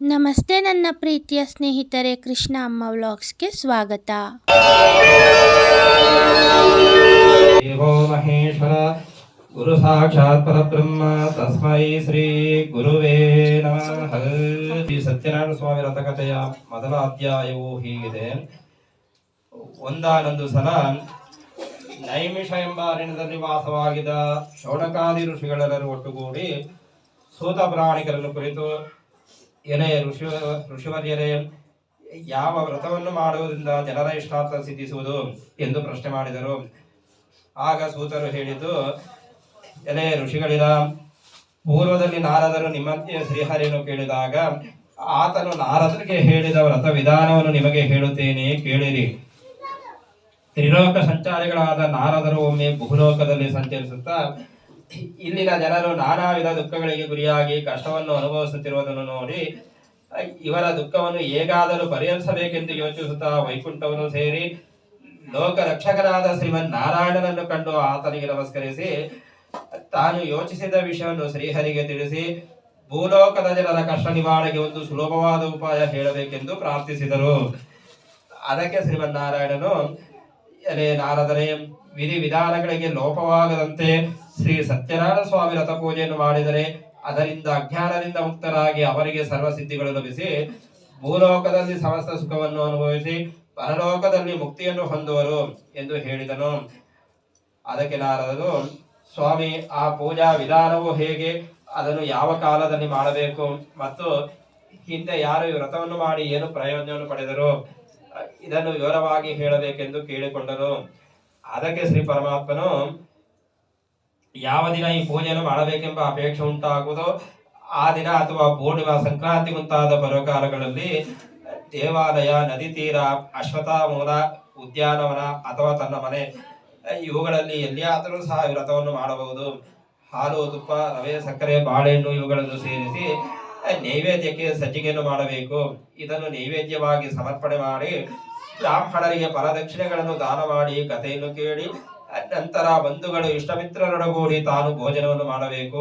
ನಮಸ್ತೆ ನನ್ನ ಪ್ರೀತಿಯ ಸ್ನೇಹಿತರೆ, ಕೃಷ್ಣ ಅಮ್ಮ ವ್ಲಾಗ್ಸ್ಗೆ ಸ್ವಾಗತ. ಮಹೇಶ್ವರ, ಗುರು ಸಾಕ್ಷಾತ್ ಪರಬ್ರಹ್ಮ, ತಸ್ಮೈ ಶ್ರೀ ಗುರುವೇ ನಮಃ. ಶ್ರೀ ಸತ್ಯನಾರಾಯಣ ಸ್ವಾಮಿ ರಥಕಥೆಯ ಮೊದಲ ಅಧ್ಯಾಯವು ಹೀಗಿದೆ. ಒಂದಾನೊಂದು ಸಲ ನೈಮಿಷ ಎಂಬ ಅರಣ್ಯದಲ್ಲಿ ವಾಸವಾಗಿದ್ದ ಶೌನಕಾದಿ ಋಷಿಗಳೆಲ್ಲರೂ ಒಟ್ಟುಗೂಡಿ ಸೂತ ಪ್ರಾಣಿಗಳನ್ನು ಕುರಿತು ಎಲೆ ಋಷಿ ಋಷಿವರ್ಯರೇ ಯಾವ ವ್ರತವನ್ನು ಮಾಡುವುದರಿಂದ ಜನರ ಇಷ್ಟಾರ್ಥ ಸಿದ್ಧಿಸುವುದು ಎಂದು ಪ್ರಶ್ನೆ ಮಾಡಿದರು. ಆಗ ಸೂತರು ಹೇಳಿದ್ದು ಎಲೆ ಋಷಿಗಳಿರ ಪೂರ್ವದಲ್ಲಿ ನಾರದರು ನಿಮ್ಮಂತೆ ಶ್ರೀಹರಿಯನ್ನು ಕೇಳಿದಾಗ, ಆತನು ನಾರದರಿಗೆ ಹೇಳಿದ ವ್ರತ ವಿಧಾನವನ್ನು ನಿಮಗೆ ಹೇಳುತ್ತೇನೆ, ಕೇಳಿರಿ. ತ್ರಿಲೋಕ ಸಂಚಾರಿಗಳಾದ ನಾರದರು ಒಮ್ಮೆ ಭೂಲೋಕದಲ್ಲಿ ಸಂಚರಿಸುತ್ತಾ ಇಲ್ಲಿನ ಜನರು ನಾನಾ ವಿಧ ದುಃಖಗಳಿಗೆ ಗುರಿಯಾಗಿ ಕಷ್ಟವನ್ನು ಅನುಭವಿಸುತ್ತಿರುವುದನ್ನು ನೋಡಿ ಇವರ ದುಃಖವನ್ನು ಹೇಗಾದರೂ ಪರಿಹರಿಸಬೇಕೆಂದು ಯೋಚಿಸುತ್ತಾ ವೈಕುಂಠವನ್ನು ಸೇರಿ ಲೋಕ ರಕ್ಷಕರಾದ ಶ್ರೀಮನ್ ನಾರಾಯಣನನ್ನು ಕಂಡು ಆತನಿಗೆ ನಮಸ್ಕರಿಸಿ, ತಾನು ಯೋಚಿಸಿದ ವಿಷಯವನ್ನು ಶ್ರೀಹರಿಗೆ ತಿಳಿಸಿ, ಭೂಲೋಕದ ಜನರ ಕಷ್ಟ ನಿವಾರಣೆಗೆ ಒಂದು ಸುಲಭವಾದ ಉಪಾಯ ಹೇಳಬೇಕೆಂದು ಪ್ರಾರ್ಥಿಸಿದರು. ಅದಕ್ಕೆ ಶ್ರೀಮನ್ನಾರಾಯಣನು ನಾರದರೆ ವಿಧಿ ವಿಧಾನಗಳಿಗೆ ಲೋಪವಾಗದಂತೆ ಶ್ರೀ ಸತ್ಯನಾರಾಯಣ ಸ್ವಾಮಿ ರಥ ಪೂಜೆಯನ್ನು ಮಾಡಿದರೆ ಅದರಿಂದ ಅಜ್ಞಾನದಿಂದ ಮುಕ್ತರಾಗಿ ಅವರಿಗೆ ಸರ್ವಸಿದ್ಧಿಗಳು ಲಭಿಸಿ, ಭೂಲೋಕದಲ್ಲಿ ಸಮಸ್ತ ಸುಖವನ್ನು ಅನುಭವಿಸಿ, ಪರಲೋಕದಲ್ಲಿ ಮುಕ್ತಿಯನ್ನು ಹೊಂದುವರು ಎಂದು ಹೇಳಿದನು. ಅದಕ್ಕೆ ನಾರದರು, ಸ್ವಾಮಿ, ಆ ಪೂಜಾ ವಿಧಾನವು ಹೇಗೆ? ಅದನ್ನು ಯಾವ ಕಾಲದಲ್ಲಿ ಮಾಡಬೇಕು? ಮತ್ತು ಹಿಂದೆ ಯಾರು ವ್ರತವನ್ನು ಮಾಡಿ ಏನು ಪ್ರಯೋಜನವನ್ನು ಪಡೆದರು? ಇದನ್ನು ವಿವರವಾಗಿ ಹೇಳಬೇಕೆಂದು ಕೇಳಿಕೊಂಡರು. ಅದಕ್ಕೆ ಶ್ರೀ ಪರಮಾತ್ಮನು ಯಾವ ದಿನ ಈ ಪೂಜೆಯನ್ನು ಮಾಡಬೇಕೆಂಬ ಅಪೇಕ್ಷೆ ಉಂಟಾಗುವುದೋ ಆ ದಿನ ಅಥವಾ ಪೂರ್ಣಿಮಾ ಸಂಕ್ರಾಂತಿ ಮುಂತಾದ ಪರೋಕಾಲಗಳಲ್ಲಿ ದೇವಾಲಯ, ನದಿ ತೀರ ಮೂಲ ಉದ್ಯಾನವನ ಅಥವಾ ತನ್ನ ಮನೆ, ಇವುಗಳಲ್ಲಿ ಎಲ್ಲಿಯಾದರೂ ಸಹ ವ್ರತವನ್ನು ಮಾಡಬಹುದು. ಹಾಲು, ತುಪ್ಪ, ರವೆ, ಸಕ್ಕರೆ, ಬಾಳೆಹಣ್ಣು ಇವುಗಳನ್ನು ಸೇರಿಸಿ ನೈವೇದ್ಯಕ್ಕೆ ಸಜ್ಜಿಗೆಯನ್ನು ಮಾಡಬೇಕು. ಇದನ್ನು ನೈವೇದ್ಯವಾಗಿ ಸಮರ್ಪಣೆ ಮಾಡಿ ಬ್ರಾಹ್ಮಣರಿಗೆ ಪರದಕ್ಷಿಣೆಗಳನ್ನು ದಾನ ಮಾಡಿ ಕಥೆಯನ್ನು ಕೇಳಿ ನಂತರ ಬಂಧುಗಳು ಇಷ್ಟಮಿತ್ರರೊಡಗೂಡಿ ತಾನು ಭೋಜನವನ್ನು ಮಾಡಬೇಕು.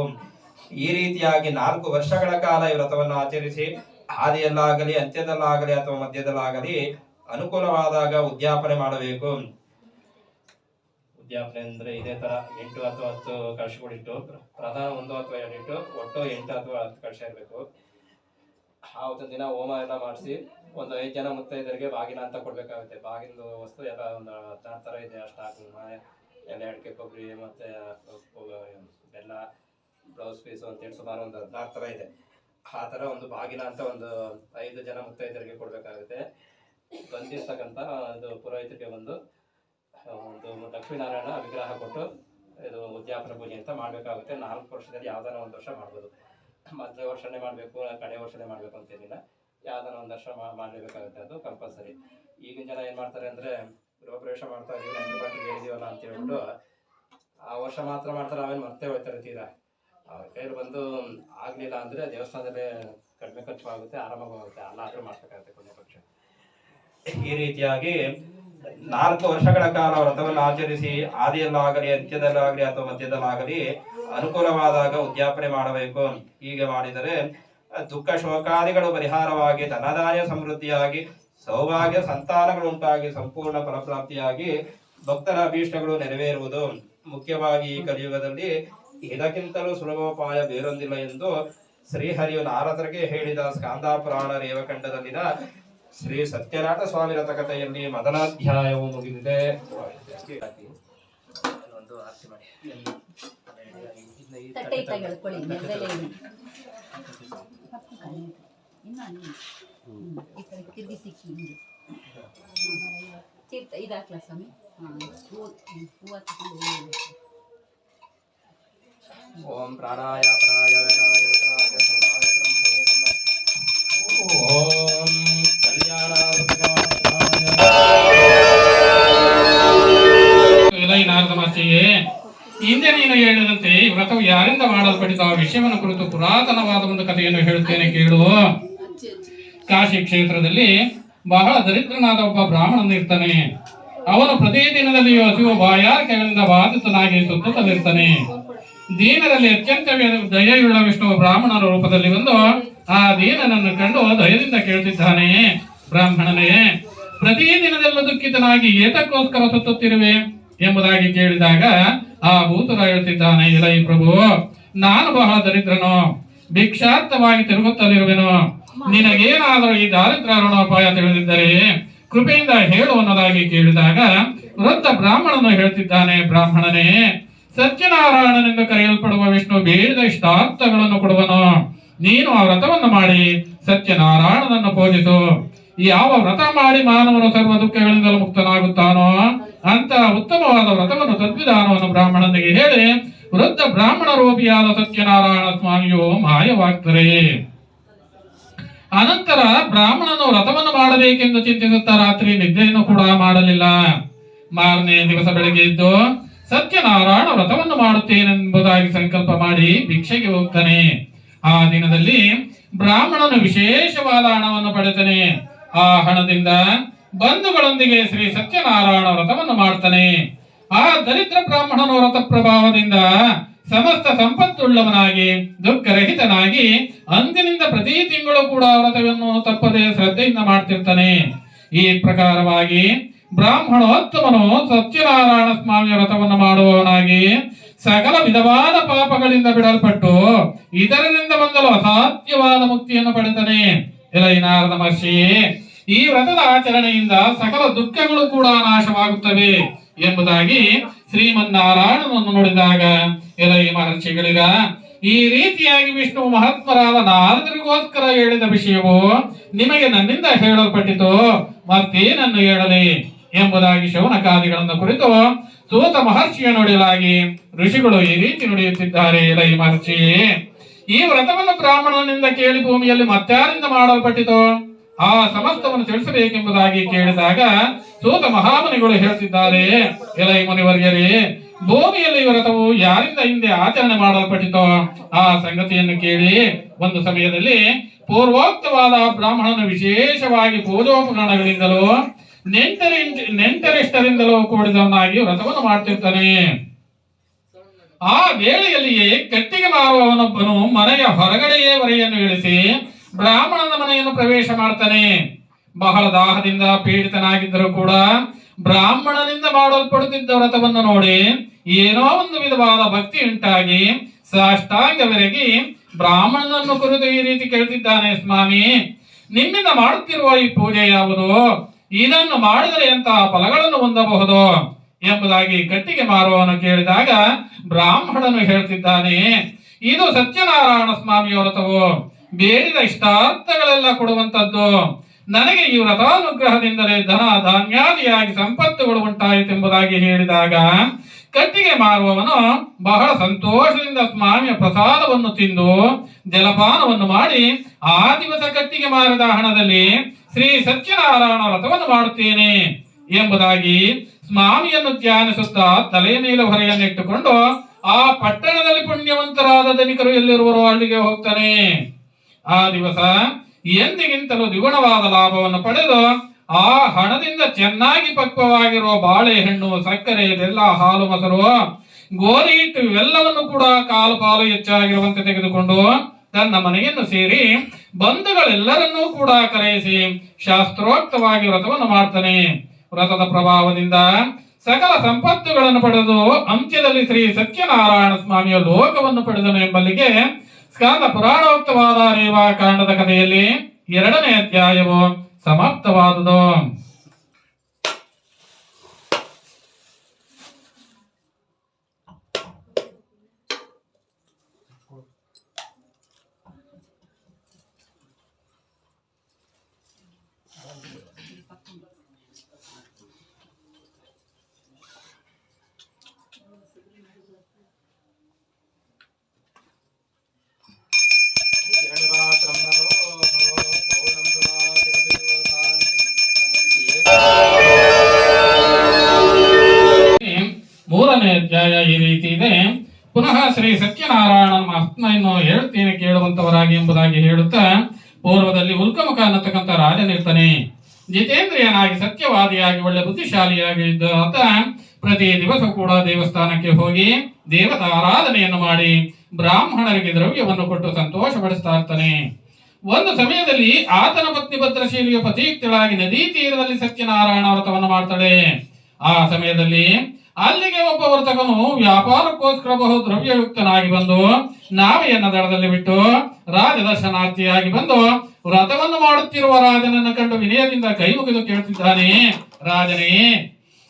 ಈ ರೀತಿಯಾಗಿ ನಾಲ್ಕು ವರ್ಷಗಳ ಕಾಲ ಈ ವ್ರತವನ್ನು ಆಚರಿಸಿ, ಹಾದಿಯಲ್ಲಾಗಲಿ, ಅಂತ್ಯದಲ್ಲಾಗಲಿ ಅಥವಾ ಮಧ್ಯದಲ್ಲಾಗಲಿ ಅನುಕೂಲವಾದಾಗ ಉದ್ಯಾಪನೆ ಮಾಡಬೇಕು. ಉದ್ಯಾಪನೆ ಅಂದ್ರೆ ಇದೇ ತರ ಎಂಟು ಅಥವಾ ಹತ್ತು ಕಳಶಗಳಿಟ್ಟು ಪ್ರಧಾನ ಒಂದು ಅಥವಾ ಎರಡು ಇಟ್ಟು ಒಟ್ಟು ಎಂಟು ಅಥವಾ ಹತ್ತು ಕಳಶ ಇರಬೇಕು. ಆವತ್ತು ದಿನ ಹೋಮ ಎಲ್ಲ ಮಾಡಿಸಿ ಒಂದು ಐದು ಜನ ಮುತ್ತೈದರಿಗೆ ಬಾಗಿನ ಅಂತ ಕೊಡ್ಬೇಕಾಗುತ್ತೆ. ಬಾಗಿನ ವಸ್ತು ಎಲ್ಲ ಒಂದು ಹದಿನಾರು ಥರ ಇದೆ ಅಷ್ಟು ಎಲೆ ಅಡಿಕೆ, ಕೊಬ್ಬರಿ ಮತ್ತೆ ಬೆಲ್ಲ ಬ್ಲೌಸ್ ಪೀಸು ಅಂತೇಳಿ ಸುಮಾರು ಒಂದು ಹದಿನಾರು ಥರ ಇದೆ. ಆ ಥರ ಒಂದು ಬಾಗಿನ ಅಂತ ಒಂದು ಐದು ಜನ ಮುತ್ತೈದರಿಗೆ ಕೊಡಬೇಕಾಗುತ್ತೆ. ಬಂದಿರ್ತಕ್ಕಂಥ ಇದು ಪುರೋಹಿತರಿಗೆ ಒಂದು ಒಂದು ಲಕ್ಷ್ಮೀನಾರಾಯಣ ವಿಗ್ರಹ ಕೊಟ್ಟು ಇದು ಉದ್ಯಾಪನ ಪೂಜೆ ಅಂತ ಮಾಡಬೇಕಾಗುತ್ತೆ. ನಾಲ್ಕು ವರ್ಷದಲ್ಲಿ ಯಾವ್ದಾನ ಒಂದು ವರ್ಷ ಮಾಡ್ಬೋದು. ಮೊದಲೇ ವರ್ಷನೇ ಮಾಡಬೇಕು, ಕಡೆ ವರ್ಷನೇ ಮಾಡಬೇಕು ಅಂತೇನಿಲ್ಲ ಯಾವ್ದಾನ ಒಂದು ವರ್ಷ ಮಾ- ಮಾಡಲೇಬೇಕಾಗುತ್ತೆ. ಅದು ಕಂಪಲ್ಸರಿ ಈಗಿನ ಜನ ಏನು ಮಾಡ್ತಾರೆ ಅಂದರೆ ಗೃಹ ಪ್ರವೇಶ ಮಾಡ್ತಾ ಇದೀವಿ ನಮ್ಮ ಗಂಟೆಗೆ ಹೇಳಿದೀವಲ್ಲ ಅಂತ ಹೇಳ್ಬಿಟ್ಟು, ಆ ವರ್ಷ ಮಾತ್ರ ಮಾಡ್ತಾರೆ, ಆಮೇಲೆ ಮತ್ತೆ ಹೋಯ್ತಾರೆ ತೀರಾ. ಅವ್ರ ಕೈಯಲ್ಲಿ ಬಂದು ಆಗಲಿಲ್ಲ ಅಂದರೆ ದೇವಸ್ಥಾನದಲ್ಲೇ ಕಡಿಮೆ ಖರ್ಚು ಆಗುತ್ತೆ, ಆರಾಮಾಗುತ್ತೆ ಅಲ್ಲಾದರೂ ಮಾಡ್ಬೇಕಾಗುತ್ತೆ ಕೊನೆ ಪಕ್ಷ. ಈ ರೀತಿಯಾಗಿ ನಾಲ್ಕು ವರ್ಷಗಳ ಕಾಲ ವ್ರತವನ್ನು ಆಚರಿಸಿ ಆದಿಯಲ್ಲಾಗಲಿ ಅಂತ್ಯದಲ್ಲಾಗಲಿ ಅಥವಾ ಮಧ್ಯದಲ್ಲಾಗಲಿ ಅನುಕೂಲವಾದಾಗ ಉದ್ಯಾಪನೆ ಮಾಡಬೇಕು. ಹೀಗೆ ಮಾಡಿದರೆ ದುಃಖ ಶೋಕಾದಿಗಳು ಪರಿಹಾರವಾಗಿ, ಧನದಾಯ ಸಮೃದ್ಧಿಯಾಗಿ ಸೌಭಾಗ್ಯ ಸಂತಾನಗಳು ಉಂಟಾಗಿ ಸಂಪೂರ್ಣ ಫಲಪ್ರಾಪ್ತಿಯಾಗಿ ಭಕ್ತರ ಅಭೀಷ್ಟಗಳು ನೆರವೇರುವುದು. ಮುಖ್ಯವಾಗಿ ಈ ಕಲಿಯುಗದಲ್ಲಿ ಇದಕ್ಕಿಂತಲೂ ಸುಲಭೋಪಾಯ ಬೇರೊಂದಿಲ್ಲ ಎಂದು ಶ್ರೀಹರಿಯು ನಾರದರಿಗೆ ಹೇಳಿದ ಸ್ಕಾಂದಾಪುರಾಣ ರೇವಖಂಡದಲ್ಲಿನ ಶ್ರೀ ಸತ್ಯನಾಥ ಸ್ವಾಮಿ ರಥಕಥೆಯಲ್ಲಿ ಮೊದಲ ಅಧ್ಯಾಯವು ಮುಗಿದಿದೆ. ಒಂದು ಆರತಿ ಮಾಡಿ ತಟ್ಟೆ ಈ ಕಡೆ ತಿರುಗಿಸಿ ಹಿಂಗೆ ತೀರ್ಥ ಇದಾಕ್ಲಾ ಸ್ವಾಮಿ ಓಂ ಪ್ರಾಣಾಯ ಪ್ರಾಯ ಸಮಾಯ. ಓಂ ಹಿಂದೆ ನೀನು ಹೇಳಿದಂತೆ ವ್ರತವು ಯಾರಿಂದ ಮಾಡಲ್ಪಟ್ಟಿತು? ಆ ವಿಷಯವನ್ನು ಕುರಿತು ಪುರಾತನವಾದ ಒಂದು ಕಥೆಯನ್ನು ಹೇಳುತ್ತೇನೆ ಕೇಳು. ಕಾಶಿ ಕ್ಷೇತ್ರದಲ್ಲಿ ಬಹಳ ದರಿದ್ರನಾದ ಒಬ್ಬ ಬ್ರಾಹ್ಮಣನು ಇರ್ತಾನೆ. ಅವನು ಪ್ರತಿ ದಿನದಲ್ಲಿಯೂ ಹಸಿವು ಬಾಯಾರಿಕೆಗಳಿಂದ ಬಾಧಿತನಾಗಿ ಸುತ್ತಲಿರ್ತಾನೆ ದೀನರಲ್ಲಿ ಅತ್ಯಂತ ದಯೆಯುಳ್ಳ ವಿಷ್ಣು ಬ್ರಾಹ್ಮಣನ ರೂಪದಲ್ಲಿ ಬಂದು ಆ ದೀನನನ್ನು ಕಂಡು ದಯದಿಂದ ಕೇಳುತ್ತಿದ್ದಾನೆ ಬ್ರಾಹ್ಮಣನೇ ಪ್ರತಿದಿನದೆಲ್ಲ ದುಃಖಿತನಾಗಿ ಏತಕ್ಕೋಸ್ಕರ ಸುತ್ತುತ್ತಿರುವೆ ಎಂಬುದಾಗಿ ಕೇಳಿದಾಗ ಆ ಭೂತರ ಹೇಳುತ್ತಿದ್ದಾನೆ ಇಲೈ ಪ್ರಭು, ನಾನು ಬಹಳ ದರಿದ್ರನು, ಭಿಕ್ಷಾರ್ಥವಾಗಿ ತಿರುಗುತ್ತಲಿರುವೆನು. ನಿನಗೇನಾದರೂ ಈ ದಾರಿದ್ರ್ಯ ಋಣೋಪಾಯ ತಿಳಿದಿದ್ದರೆ ಕೃಪೆಯಿಂದ ಹೇಳು ಅನ್ನೋದಾಗಿ ಕೇಳಿದಾಗ ವೃದ್ಧ ಬ್ರಾಹ್ಮಣನು ಹೇಳ್ತಿದ್ದಾನೆ, ಬ್ರಾಹ್ಮಣನೇ, ಸತ್ಯನಾರಾಯಣನೆಂದು ಕರೆಯಲ್ಪಡುವ ವಿಷ್ಣು ಬೇಡಿದ ಇಷ್ಟಾರ್ಥಗಳನ್ನು ಕೊಡುವನು. ನೀನು ಆ ವ್ರತವನ್ನು ಮಾಡಿ ಸತ್ಯನಾರಾಯಣನನ್ನು ಪೂಜಿಸು. ಯಾವ ವ್ರತ ಮಾಡಿ ಮಾನವನು ಸರ್ವ ದುಃಖಗಳಿಂದಲೂ ಮುಕ್ತನಾಗುತ್ತಾನೋ ಅಂತ ಉತ್ತಮವಾದ ವ್ರತವನ್ನು ತದ್ವಿಧಾನವನ್ನು ಬ್ರಾಹ್ಮಣನಿಗೆ ಹೇಳಿ ವೃದ್ಧ ಬ್ರಾಹ್ಮಣ ರೂಪಿಯಾದ ಸತ್ಯನಾರಾಯಣ ಸ್ವಾಮಿಯು ಮಾಯವಾಗ್ತಾರೆ. ಅನಂತರ ಬ್ರಾಹ್ಮಣನು ವ್ರತವನ್ನು ಮಾಡಬೇಕೆಂದು ಚಿಂತಿಸುತ್ತಾ ರಾತ್ರಿ ನಿದ್ರೆಯನ್ನು ಕೂಡ ಮಾಡಲಿಲ್ಲ. ಮಾರನೇ ದಿವಸ ಬೆಳಗ್ಗೆ ಎದ್ದು, ಸತ್ಯನಾರಾಯಣ ವ್ರತವನ್ನು ಮಾಡುತ್ತೇನೆಂಬುದಾಗಿ ಸಂಕಲ್ಪ ಮಾಡಿ ಭಿಕ್ಷೆಗೆ ಹೋಗ್ತಾನೆ. ಆ ದಿನದಲ್ಲಿ ಬ್ರಾಹ್ಮಣನು ವಿಶೇಷವಾದ ಹಣವನ್ನು ಪಡೆತಾನೆ ಆ ಹಣದಿಂದ ಬಂಧುಗಳೊಂದಿಗೆ ಶ್ರೀ ಸತ್ಯನಾರಾಯಣ ವ್ರತವನ್ನು ಮಾಡ್ತಾನೆ. ಆ ದರಿದ್ರ ಬ್ರಾಹ್ಮಣನ ವ್ರತ ಪ್ರಭಾವದಿಂದ ಸಮಸ್ತ ಸಂಪತ್ತುಳ್ಳವನಾಗಿ, ದುಃಖರಹಿತನಾಗಿ, ಅಂದಿನಿಂದ ಪ್ರತಿ ತಿಂಗಳು ಕೂಡ ವ್ರತವನ್ನು ತಪ್ಪದೆ ಶ್ರದ್ಧೆಯಿಂದ ಮಾಡ್ತಿರ್ತಾನೆ. ಈ ಪ್ರಕಾರವಾಗಿ ಬ್ರಾಹ್ಮಣೋತ್ತಮನು ಸತ್ಯನಾರಾಯಣ ಸ್ವಾಮಿಯ ವ್ರತವನ್ನು ಮಾಡುವವನಾಗಿ ಸಕಲ ವಿಧವಾದ ಪಾಪಗಳಿಂದ ಬಿಡಲ್ಪಟ್ಟು ಇದರಿಂದ ಬಂದಲು ಅಸಾಧ್ಯವಾದ ಮುಕ್ತಿಯನ್ನು ಪಡೆತಾನೆ ಎಲೈ ನಾರದ ಮಹರ್ಷಿ, ಈ ವ್ರತದ ಆಚರಣೆಯಿಂದ ಸಕಲ ದುಃಖಗಳು ಕೂಡ ನಾಶವಾಗುತ್ತವೆ ಎಂಬುದಾಗಿ ಶ್ರೀಮನ್ನಾರಾಯಣನನ್ನು ನೋಡಿದಾಗ ಎಲೈ ಮಹರ್ಷಿಗಳಿಗ ಈ ರೀತಿಯಾಗಿ ವಿಷ್ಣು ಮಹಾತ್ಮರಾದ ನಾರದರಿಗೋಸ್ಕರ ಹೇಳಿದ ವಿಷಯವು ನಿಮಗೆ ನನ್ನಿಂದ ಹೇಳಲ್ಪಟ್ಟಿತು, ಮತ್ತೇನನ್ನು ಹೇಳಲಿ ಎಂಬುದಾಗಿ ಶೌನಕಾದಿಗಳನ್ನು ಕುರಿತು ಸೂತ ಮಹರ್ಷಿಯ ನುಡಿಯಲಾಗಿ ಋಷಿಗಳು ಈ ರೀತಿ ನುಡಿಯುತ್ತಿದ್ದಾರೆ. ಎಲೈ ಮಹರ್ಷಿ? ಈ ವ್ರತವನ್ನು ಬ್ರಾಹ್ಮಣನಿಂದ ಕೇಳಿ ಭೂಮಿಯಲ್ಲಿ ಮತ್ತಾರಿಂದ ಮಾಡಲ್ಪಟ್ಟಿತು. ಆ ಸಮಸ್ತವನ್ನು ತಿಳಿಸಬೇಕೆಂಬುದಾಗಿ ಕೇಳಿದಾಗ ಸೂತ ಮಹಾಮುನಿಗಳು ಹೇಳ್ತಿದ್ದಾರೆ. ಎಲೈ ಮುನಿವರ್ಯರೇ ಭೂಮಿಯಲ್ಲಿ ವ್ರತವು ಯಾರಿಂದ ಹಿಂದೆ ಆಚರಣೆ ಮಾಡಲ್ಪಟ್ಟಿತೋ ಆ ಸಂಗತಿಯನ್ನು ಕೇಳಿ ಒಂದು ಸಮಯದಲ್ಲಿ ಪೂರ್ವೋಕ್ತವಾದ ಬ್ರಾಹ್ಮಣನು ವಿಶೇಷವಾಗಿ ಪೂಜೋಪಕರಣಗಳಿಂದಲೂ ನೆಂಟರಿ ನೆಂಟರಿಷ್ಟರಿಂದಲೂ ಕೂಡಿದವನಾಗಿ ವ್ರತವನ್ನು ಮಾಡ್ತಿರ್ತಾನೆ. ಆ ವೇಳೆಯಲ್ಲಿಯೇ ಕಟ್ಟಿಗೆ ಮಾರುವವನೊಬ್ಬನು ಮನೆಯ ಹೊರಗಡೆಯೇ ವರೆಯನ್ನು ಇಳಿಸಿ ಬ್ರಾಹ್ಮಣನ ಮನೆಯನ್ನು ಪ್ರವೇಶ ಮಾಡ್ತಾನೆ. ಬಹಳ ದಾಹದಿಂದ ಪೀಡಿತನಾಗಿದ್ದರೂ ಕೂಡ ಬ್ರಾಹ್ಮಣನಿಂದ ಮಾಡಲ್ಪಡುತ್ತಿದ್ದ ವ್ರತವನ್ನು ನೋಡಿ ಏನೋ ಒಂದು ವಿಧವಾದ ಭಕ್ತಿ ಉಂಟಾಗಿ ಸಾಷ್ಟಾಂಗವೆರಗಿ ಬ್ರಾಹ್ಮಣನನ್ನು ಕುರಿತು ಈ ರೀತಿ ಕೇಳ್ತಿದ್ದಾನೆ, ಸ್ವಾಮಿ, ನಿಮ್ಮಿಂದ ಮಾಡುತ್ತಿರುವ ಈ ಪೂಜೆ ಯಾವುದು? ಇದನ್ನು ಮಾಡಿದರೆ ಎಂತಹ ಫಲಗಳನ್ನು ಹೊಂದಬಹುದು? ಎಂಬುದಾಗಿ ಕಟ್ಟಿಗೆ ಮಾರುವವನು ಕೇಳಿದಾಗ ಬ್ರಾಹ್ಮಣನು ಹೇಳ್ತಿದ್ದಾನೆ, ಇದು ಸತ್ಯನಾರಾಯಣ ಸ್ವಾಮಿಯ ವ್ರತವು ಬೇಡಿದ ಇಷ್ಟಾರ್ಥಗಳೆಲ್ಲ ಕೊಡುವಂತದ್ದು ನನಗೆ ಈ ವ್ರತಾನುಗ್ರಹದಿಂದಲೇ ಧನ ಧಾನ್ಯಾದಿಯಾಗಿ ಸಂಪತ್ತುಗಳು ಉಂಟಾಯಿತೆಂಬುದಾಗಿ ಹೇಳಿದಾಗ ಕಟ್ಟಿಗೆ ಮಾರುವವನು ಬಹಳ ಸಂತೋಷದಿಂದ ಸ್ವಾಮಿಯ ಪ್ರಸಾದವನ್ನು ತಿಂದು ಜಲಪಾನವನ್ನು ಮಾಡಿ ಆ ದಿವಸ ಕಟ್ಟಿಗೆ ಮಾರಿದ ಹಣದಲ್ಲಿ ಶ್ರೀ ಸತ್ಯನಾರಾಯಣ ವ್ರತವನ್ನು ಮಾಡುತ್ತೇನೆ ಎಂಬುದಾಗಿ ಸ್ವಾಮಿಯನ್ನು ಧ್ಯಾನಿಸುತ್ತಾ ತಲೆಯ ಮೇಲೆ ಹೊರೆಯನ್ನಿಟ್ಟುಕೊಂಡು ಆ ಪಟ್ಟಣದಲ್ಲಿ ಪುಣ್ಯವಂತರಾದ ಧನಿಕರು ಎಲ್ಲಿರುವರೋ ಅಲ್ಲಿಗೆ ಹೋಗ್ತಾನೆ. ಆ ದಿವಸ ಎಂದಿಗಿಂತಲೂ ದ್ವಿಗುಣವಾದ ಲಾಭವನ್ನು ಪಡೆದು ಆ ಹಣದಿಂದ ಚೆನ್ನಾಗಿ ಪಕ್ವವಾಗಿರುವ ಬಾಳೆಹಣ್ಣು, ಸಕ್ಕರೆ ಬೆಲ್ಲ ಹಾಲು, ಮೊಸರು, ಗೋಧಿ, ಹಿಟ್ಟು ಇವೆಲ್ಲವನ್ನು ಕೂಡ ಕಾಲು ಪಾಲು ಹೆಚ್ಚಾಗಿರುವಂತೆ ತೆಗೆದುಕೊಂಡು ತನ್ನ ಮನೆಯನ್ನು ಸೇರಿ ಬಂಧುಗಳೆಲ್ಲರನ್ನೂ ಕೂಡ ಕರೆಯಿಸಿ ಶಾಸ್ತ್ರೋಕ್ತವಾಗಿ ವ್ರತವನ್ನು ಮಾಡ್ತಾನೆ. ವ್ರತದ ಪ್ರಭಾವದಿಂದ ಸಕಲ ಸಂಪತ್ತುಗಳನ್ನು ಪಡೆದು ಅಂತ್ಯದಲ್ಲಿ ಶ್ರೀ ಸತ್ಯನಾರಾಯಣ ಸ್ವಾಮಿಯ ಲೋಕವನ್ನು ಪಡೆದನು ಎಂಬಲ್ಲಿಗೆ ಸ್ಕಾಂದ ಪುರಾಣೋಕ್ತವಾದ ರೇವಾ ಕಾಂಡದ ಕಥೆಯಲ್ಲಿ ಎರಡನೇ ಅಧ್ಯಾಯವು ಸಮಾಪ್ತವಾದುದು. ಇದೆ ಪುನಃ ಶ್ರೀ ಸತ್ಯನಾರಾಯಣ ಮಹಾತ್ಮೆಯನ್ನು ಹೇಳುತ್ತೇನೆ ಕೇಳುವಂತವರಾಗಿ ಎಂಬುದಾಗಿ ಹೇಳುತ್ತಾ, ಪೂರ್ವದಲ್ಲಿ ಉಲ್ಕಮುಖ ಅನ್ನತಕ್ಕಂಥ ರಾಜನಿರ್ತಾನೆ ಜಿತೇಂದ್ರಿಯನಾಗಿ ಸತ್ಯವಾದಿಯಾಗಿ, ಒಳ್ಳೆ ಬುದ್ಧಿಶಾಲಿಯಾಗಿ ಇದ್ದ ಆತ ಪ್ರತಿ ದಿವಸ ಕೂಡ ದೇವಸ್ಥಾನಕ್ಕೆ ಹೋಗಿ ದೇವತಾ ಆರಾಧನೆಯನ್ನು ಮಾಡಿ ಬ್ರಾಹ್ಮಣರಿಗೆ ದ್ರವ್ಯವನ್ನು ಕೊಟ್ಟು ಸಂತೋಷ ಪಡಿಸ್ತಾ ಇರ್ತಾನೆ. ಒಂದು ಸಮಯದಲ್ಲಿ ಆತನ ಪತ್ನಿ ಭದ್ರಶೀಲಿಯ ಪತಿಯುಕ್ತಳಾಗಿ ನದಿ ತೀರದಲ್ಲಿ ಸತ್ಯನಾರಾಯಣ ವ್ರತವನ್ನು ಮಾಡ್ತಾಳೆ. ಆ ಸಮಯದಲ್ಲಿ ಅಲ್ಲಿಗೆ ಒಬ್ಬ ವರ್ತಕನು ವ್ಯಾಪಾರಕ್ಕೋಸ್ಕರ ಬಹು ದ್ರವ್ಯಯುಕ್ತನಾಗಿ ಬಂದು ನಾವೆಯನ್ನ ದಡದಲ್ಲಿ ಬಿಟ್ಟು ರಾಜದರ್ಶನಾರ್ಥಿಯಾಗಿ ಬಂದು ವ್ರತವನ್ನು ಮಾಡುತ್ತಿರುವ ರಾಜನನ್ನು ಕಂಡು ವಿನಯದಿಂದ ಕೈ ಮುಗಿದು ಕೇಳ್ತಿದ್ದಾನೆ, ರಾಜನೇ,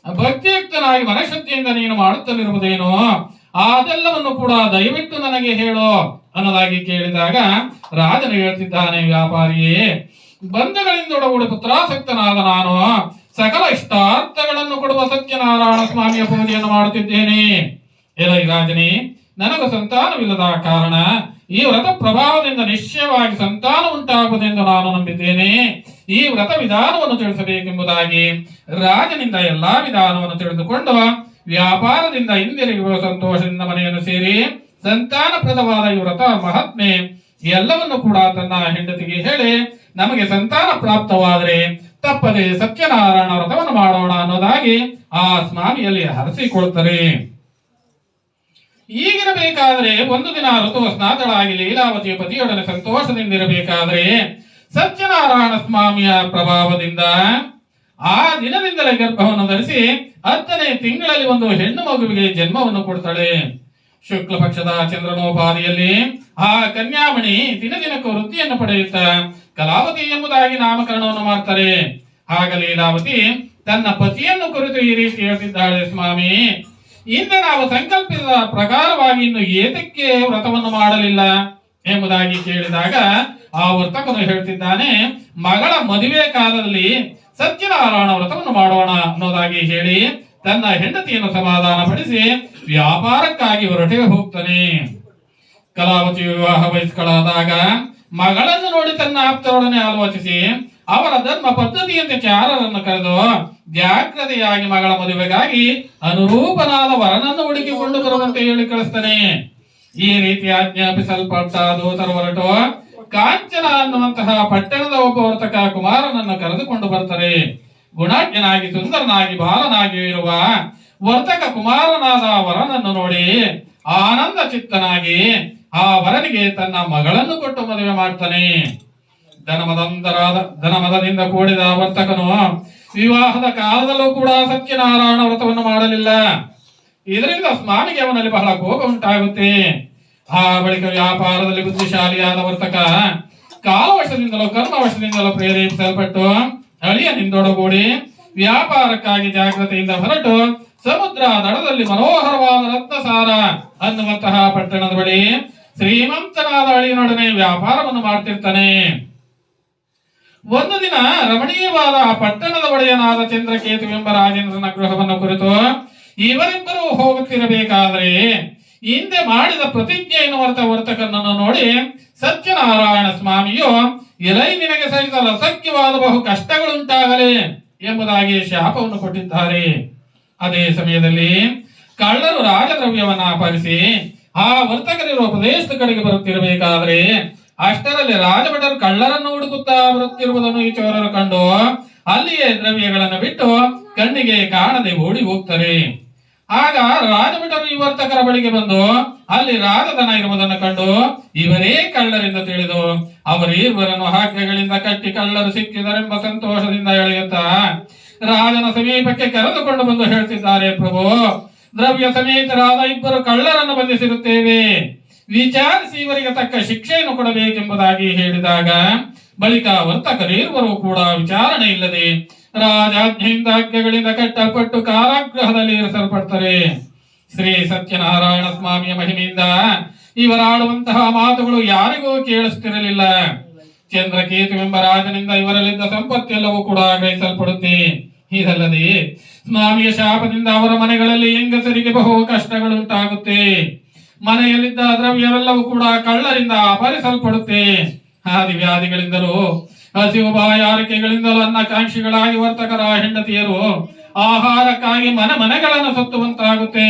ಭಕ್ತಿಯುಕ್ತನಾಗಿ ಮನಶುದ್ಧಿಯಿಂದ ನೀನು ಮಾಡುತ್ತಲಿರುವುದೇನು? ಅದೆಲ್ಲವನ್ನು ಕೂಡ ದಯವಿಟ್ಟು ನನಗೆ ಹೇಳು ಅನ್ನೋದಾಗಿ ಕೇಳಿದಾಗ ರಾಜನು ಹೇಳ್ತಿದ್ದಾನೆ, ವ್ಯಾಪಾರಿಯೇ, ಬಂಧಗಳಿಂದೊಡಗೂಡಿ ಪುತ್ರಾಸಕ್ತನಾದ ನಾನು ಸಕಲ ಇಷ್ಟಾರ್ಥಗಳನ್ನು ಕೊಡುವ ಸತ್ಯನಾರಾಯಣ ಸ್ವಾಮಿಯ ಪೂಜೆಯನ್ನು ಮಾಡುತ್ತಿದ್ದೇನೆ. ರಾಜನೇ, ನನಗೂ ಸಂತಾನವಿಲ್ಲದ ಕಾರಣ ಈ ವ್ರತ ಪ್ರಭಾವದಿಂದ ನಿಶ್ಚಯವಾಗಿ ಸಂತಾನ ಉಂಟಾಗುವುದೆಂದು ನಾನು ನಂಬಿದ್ದೇನೆ. ಈ ವ್ರತ ವಿಧಾನವನ್ನು ತಿಳಿಸಬೇಕೆಂಬುದಾಗಿ ರಾಜನಿಂದ ಎಲ್ಲಾ ವಿಧಾನವನ್ನು ತಿಳಿದುಕೊಂಡು ವ್ಯಾಪಾರದಿಂದ ಹಿಂದಿರುಗುವ ಸಂತೋಷದಿಂದ ಮನೆಯನ್ನು ಸೇರಿ ಸಂತಾನಪ್ರದವಾದ ಈ ವ್ರತ ಮಹಾತ್ಮೆ ಎಲ್ಲವನ್ನು ಕೂಡ ತನ್ನ ಹೆಂಡತಿಗೆ ಹೇಳಿ, ನಮಗೆ ಸಂತಾನ ಪ್ರಾಪ್ತವಾದರೆ ತಪ್ಪದೆ ಸತ್ಯನಾರಾಯಣ ವ್ರತವನ್ನು ಮಾಡೋಣ ಅನ್ನೋದಾಗಿ ಆ ಸ್ವಾಮಿಯಲ್ಲಿ ಹರಸಿಕೊಳ್ತಾರೆ. ಈಗಿರಬೇಕಾದ್ರೆ ಒಂದು ದಿನ ಋತುವ ಸ್ನಾತಳಾಗಿ ಲೀಲಾವತಿಯ ಪತಿಯೊಡನೆ ಸಂತೋಷದಿಂದಿರಬೇಕಾದ್ರೆ ಸತ್ಯನಾರಾಯಣ ಸ್ವಾಮಿಯ ಪ್ರಭಾವದಿಂದ ಆ ದಿನದಿಂದಲೇ ಗರ್ಭವನ್ನು ಧರಿಸಿ ಹತ್ತನೇ ತಿಂಗಳಲ್ಲಿ ಒಂದು ಹೆಣ್ಣು ಮಗುವಿಗೆ ಜನ್ಮವನ್ನು ಕೊಡ್ತಾಳೆ. ಶುಕ್ಲ ಪಕ್ಷದ ಚಂದ್ರನೋಪಾದಿಯಲ್ಲಿ ಆ ಕನ್ಯಾಮಣಿ ದಿನ ದಿನಕ್ಕೂ ವೃತ್ತಿಯನ್ನು ಪಡೆಯುತ್ತಾ ಕಲಾವತಿ ಎಂಬುದಾಗಿ ನಾಮಕರಣವನ್ನು ಮಾಡ್ತಾರೆ. ಆಗ ಲೀಲಾವತಿ ತನ್ನ ಪತಿಯನ್ನು ಕುರಿತು ಈ ರೀತಿ ಹೇಳ್ತಿದ್ದಾಳೆ ಸ್ವಾಮಿ. ಇಂದು ನಾವು ಸಂಕಲ್ಪಿಸಿದ ಪ್ರಕಾರವಾಗಿ ಇನ್ನು ಏತಕ್ಕೆ ವ್ರತವನ್ನು ಮಾಡಲಿಲ್ಲ ಎಂಬುದಾಗಿ ಕೇಳಿದಾಗ ಆ ವರ್ತಕನು ಹೇಳ್ತಿದ್ದಾನೆ, ಮಗಳ ಮದುವೆ ಕಾಲದಲ್ಲಿ ಸತ್ಯನಾರಾಯಣ ವ್ರತವನ್ನು ಮಾಡೋಣ ಅನ್ನೋದಾಗಿ ಹೇಳಿ ತನ್ನ ಹೆಂಡತಿಯನ್ನು ಸಮಾಧಾನ ಪಡಿಸಿ ವ್ಯಾಪಾರಕ್ಕಾಗಿ ಹೊರಟೆ ಹೋಗ್ತಾನೆ. ಕಲಾವತಿ ವಿವಾಹ ವಯಸ್ಕಳಾದಾಗ ಮಗಳನ್ನು ನೋಡಿ ತನ್ನ ಆಪ್ತರೊಡನೆ ಆಲೋಚಿಸಿ ಅವರ ಧರ್ಮ ಪದ್ಧತಿಯಂತೆ ಚಾರರನ್ನು ಕರೆದು ಜಾಗ್ರತೆಯಾಗಿ ಮಗಳ ಮದುವೆಗಾಗಿ ಅನುರೂಪನಾದ ವರನನ್ನು ಹುಡುಕಿಕೊಂಡು ಬರುವಂತೆ ಹೇಳಿ ಕಳಿಸ್ತಾನೆ. ಈ ರೀತಿ ಆಜ್ಞಾಪಿಸಲ್ಪಟ್ಟ ದೂತರು ಹೊರಟು ಕಾಂಚನ ಅನ್ನುವಂತಹ ಪಟ್ಟಣದ ಒಬ್ಬ ವರ್ತಕ ಕುಮಾರನನ್ನು ಕರೆದುಕೊಂಡು ಬರ್ತಾರೆ. ಗುಣಜ್ಞನಾಗಿ, ಸುಂದರನಾಗಿ ಬಾಲನಾಗಿ ಇರುವ ವರ್ತಕ ಕುಮಾರನಾದ ವರನನ್ನು ನೋಡಿ ಆನಂದ ಚಿತ್ತನಾಗಿ ಆ ವರನಿಗೆ ತನ್ನ ಮಗಳನ್ನು ಕೊಟ್ಟು ಮದುವೆ ಮಾಡ್ತಾನೆ. ಧನಮದಂತರಾದ ಧನಮದದಿಂದ ಕೂಡಿದ ವರ್ತಕನು ವಿವಾಹದ ಕಾಲದಲ್ಲೂ ಕೂಡ ಸತ್ಯನಾರಾಯಣ ವ್ರತವನ್ನು ಮಾಡಲಿಲ್ಲ. ಇದರಿಂದ ಸ್ವಾಮಿಗೆ ಅವನಲ್ಲಿ ಬಹಳ ಕೋಪ ಉಂಟಾಗುತ್ತೆ. ಆ ಬಳಿಕ ವ್ಯಾಪಾರದಲ್ಲಿ ಬುದ್ಧಿಶಾಲಿಯಾದ ವರ್ತಕ ಕಾಲವಶದಿಂದಲೋ ಕರ್ಮವಶದಿಂದಲೋ ಪ್ರೇರೇಪಿಸಲ್ಪಟ್ಟು ಅಳಿಯನಿಂದೊಡಗೂಡಿ ವ್ಯಾಪಾರಕ್ಕಾಗಿ ಜಾಗ್ರತೆಯಿಂದ ಹೊರಟು ಸಮುದ್ರ ದಡದಲ್ಲಿ ಮನೋಹರವಾದ ರತ್ನಸಾರ ಅನ್ನುವಂತಹ ಪಟ್ಟಣದ ಬಳಿ ಶ್ರೀಮಂತನಾದ ಅಳಿಯನೊಡನೆ ವ್ಯಾಪಾರವನ್ನು ಮಾಡ್ತಿರ್ತಾನೆ. ಒಂದು ದಿನ ರಮಣೀಯವಾದ ಆ ಪಟ್ಟಣದ ಒಡೆಯನಾದ ಚಂದ್ರಕೇತು ಎಂಬ ರಾಜೇಂದ್ರನ ಗೃಹವನ್ನು ಕುರಿತು ಇವರಿಬ್ಬರು ಹೋಗುತ್ತಿರಬೇಕಾದ್ರೆ ಹಿಂದೆ ಮಾಡಿದ ಪ್ರತಿಜ್ಞೆ ಹೊರತ ವರ್ತಕನನ್ನು ನೋಡಿ ಸತ್ಯನಾರಾಯಣ ಸ್ವಾಮಿಯು ಎಲೈ ನಿನಗೆ ಸಹಿಸಲು ಅಸಖ್ಯವಾದ ಬಹು ಕಷ್ಟಗಳುಂಟಾಗಲೇ ಎಂಬುದಾಗಿ ಶಾಪವನ್ನು ಕೊಟ್ಟಿದ್ದಾರೆ. ಅದೇ ಸಮಯದಲ್ಲಿ ಕಳ್ಳರು ರಾಜದ್ರವ್ಯವನ್ನ ಅಪಹರಿಸಿ ಆ ವರ್ತಕರಿರುವ ಪ್ರದೇಶದ ಕಡೆಗೆ ಬರುತ್ತಿರಬೇಕಾದ್ರೆ ಅಷ್ಟರಲ್ಲಿ ರಾಜಭಟರು ಕಳ್ಳರನ್ನು ಹುಡುಕುತ್ತಾ ಬರುತ್ತಿರುವುದನ್ನು ಈ ಚೋರರು ಕಂಡು ಅಲ್ಲಿಯೇ ದ್ರವ್ಯಗಳನ್ನು ಬಿಟ್ಟು ಕಣ್ಣಿಗೆ ಕಾಣದೆ ಓಡಿ ಹೋಗ್ತಾರೆ. ಆಗ ರಾಜಭಟರು ಈ ವರ್ತಕರ ಬಳಿಗೆ ಬಂದು, ಅಲ್ಲಿ ರಾಜಧನ ಇರುವುದನ್ನು ಕಂಡು ಇವರೇ ಕಳ್ಳರಿಂದ ತಿಳಿದು, ಅವರೀರ್ವರನ್ನು ಹಾಕ್ಯಗಳಿಂದ ಕಟ್ಟಿ ಕಳ್ಳರು ಸಿಕ್ಕಿದರೆಂಬ ಸಂತೋಷದಿಂದ ಎಳೆಯುತ್ತಾ ರಾಜನ ಸಮೀಪಕ್ಕೆ ಕರೆದುಕೊಂಡು ಬಂದು ಹೇಳ್ತಿದ್ದಾರೆ, ಪ್ರಭು, ದ್ರವ್ಯ ಸಮೇತರಾದ ಇಬ್ಬರು ಕಳ್ಳರನ್ನು ಬಂಧಿಸಿರುತ್ತೇವೆ. ವಿಚಾರಿಸಿ ಇವರಿಗೆ ತಕ್ಕ ಶಿಕ್ಷೆಯನ್ನು ಕೊಡಬೇಕೆಂಬುದಾಗಿ ಹೇಳಿದಾಗ, ಬಳಿಕ ವರ್ತಕರಿರುವರು ಕೂಡ ವಿಚಾರಣೆ ಇಲ್ಲದೆ ರಾಜಾಜ್ಞೆಯಿಂದ ಆಜ್ಞೆಗಳಿಂದ ಕಟ್ಟಲ್ಪಟ್ಟು ಕಾರಾಗೃಹದಲ್ಲಿ ಇರಿಸಲ್ಪಡ್ತಾರೆ. ಶ್ರೀ ಸತ್ಯನಾರಾಯಣ ಸ್ವಾಮಿಯ ಮಹಿಮೆಯಿಂದ ಇವರಾಡುವಂತಹ ಮಾತುಗಳು ಯಾರಿಗೂ ಕೇಳಿಸ್ತಿರಲಿಲ್ಲ. ಚಂದ್ರಕೇತು ಎಂಬ ರಾಜನಿಂದ ಇವರಲ್ಲಿದ್ದ ಸಂಪತ್ತೆಲ್ಲವೂ ಕೂಡ ಗ್ರಹಿಸಲ್ಪಡುತ್ತೆ ಇದಲ್ಲದೆ ಸ್ವಾಮಿಯ ಶಾಪದಿಂದ ಅವರ ಮನೆಗಳಲ್ಲಿ ಹೆಂಗಸರಿಗೆ ಬಹು ಕಷ್ಟಗಳುಂಟಾಗುತ್ತೆ ಮನೆಯಲ್ಲಿದ್ದ ದ್ರವ್ಯವೆಲ್ಲವೂ ಕೂಡ ಕಳ್ಳರಿಂದ ಅಪಹರಿಸಲ್ಪಡುತ್ತೆ. ಆದಿ ವ್ಯಾಧಿಗಳಿಂದಲೂ ಹಸಿವು ಬಾಯಾರಿಕೆಗಳಿಂದಲೂ ಅನ್ನಾಕಾಂಕ್ಷಿಗಳಾಗಿ ವರ್ತಕರ ಹೆಂಡತಿಯರು ಆಹಾರಕ್ಕಾಗಿ ಮನ ಮನೆಗಳನ್ನು ಸುತ್ತುವಂತಾಗುತ್ತೆ.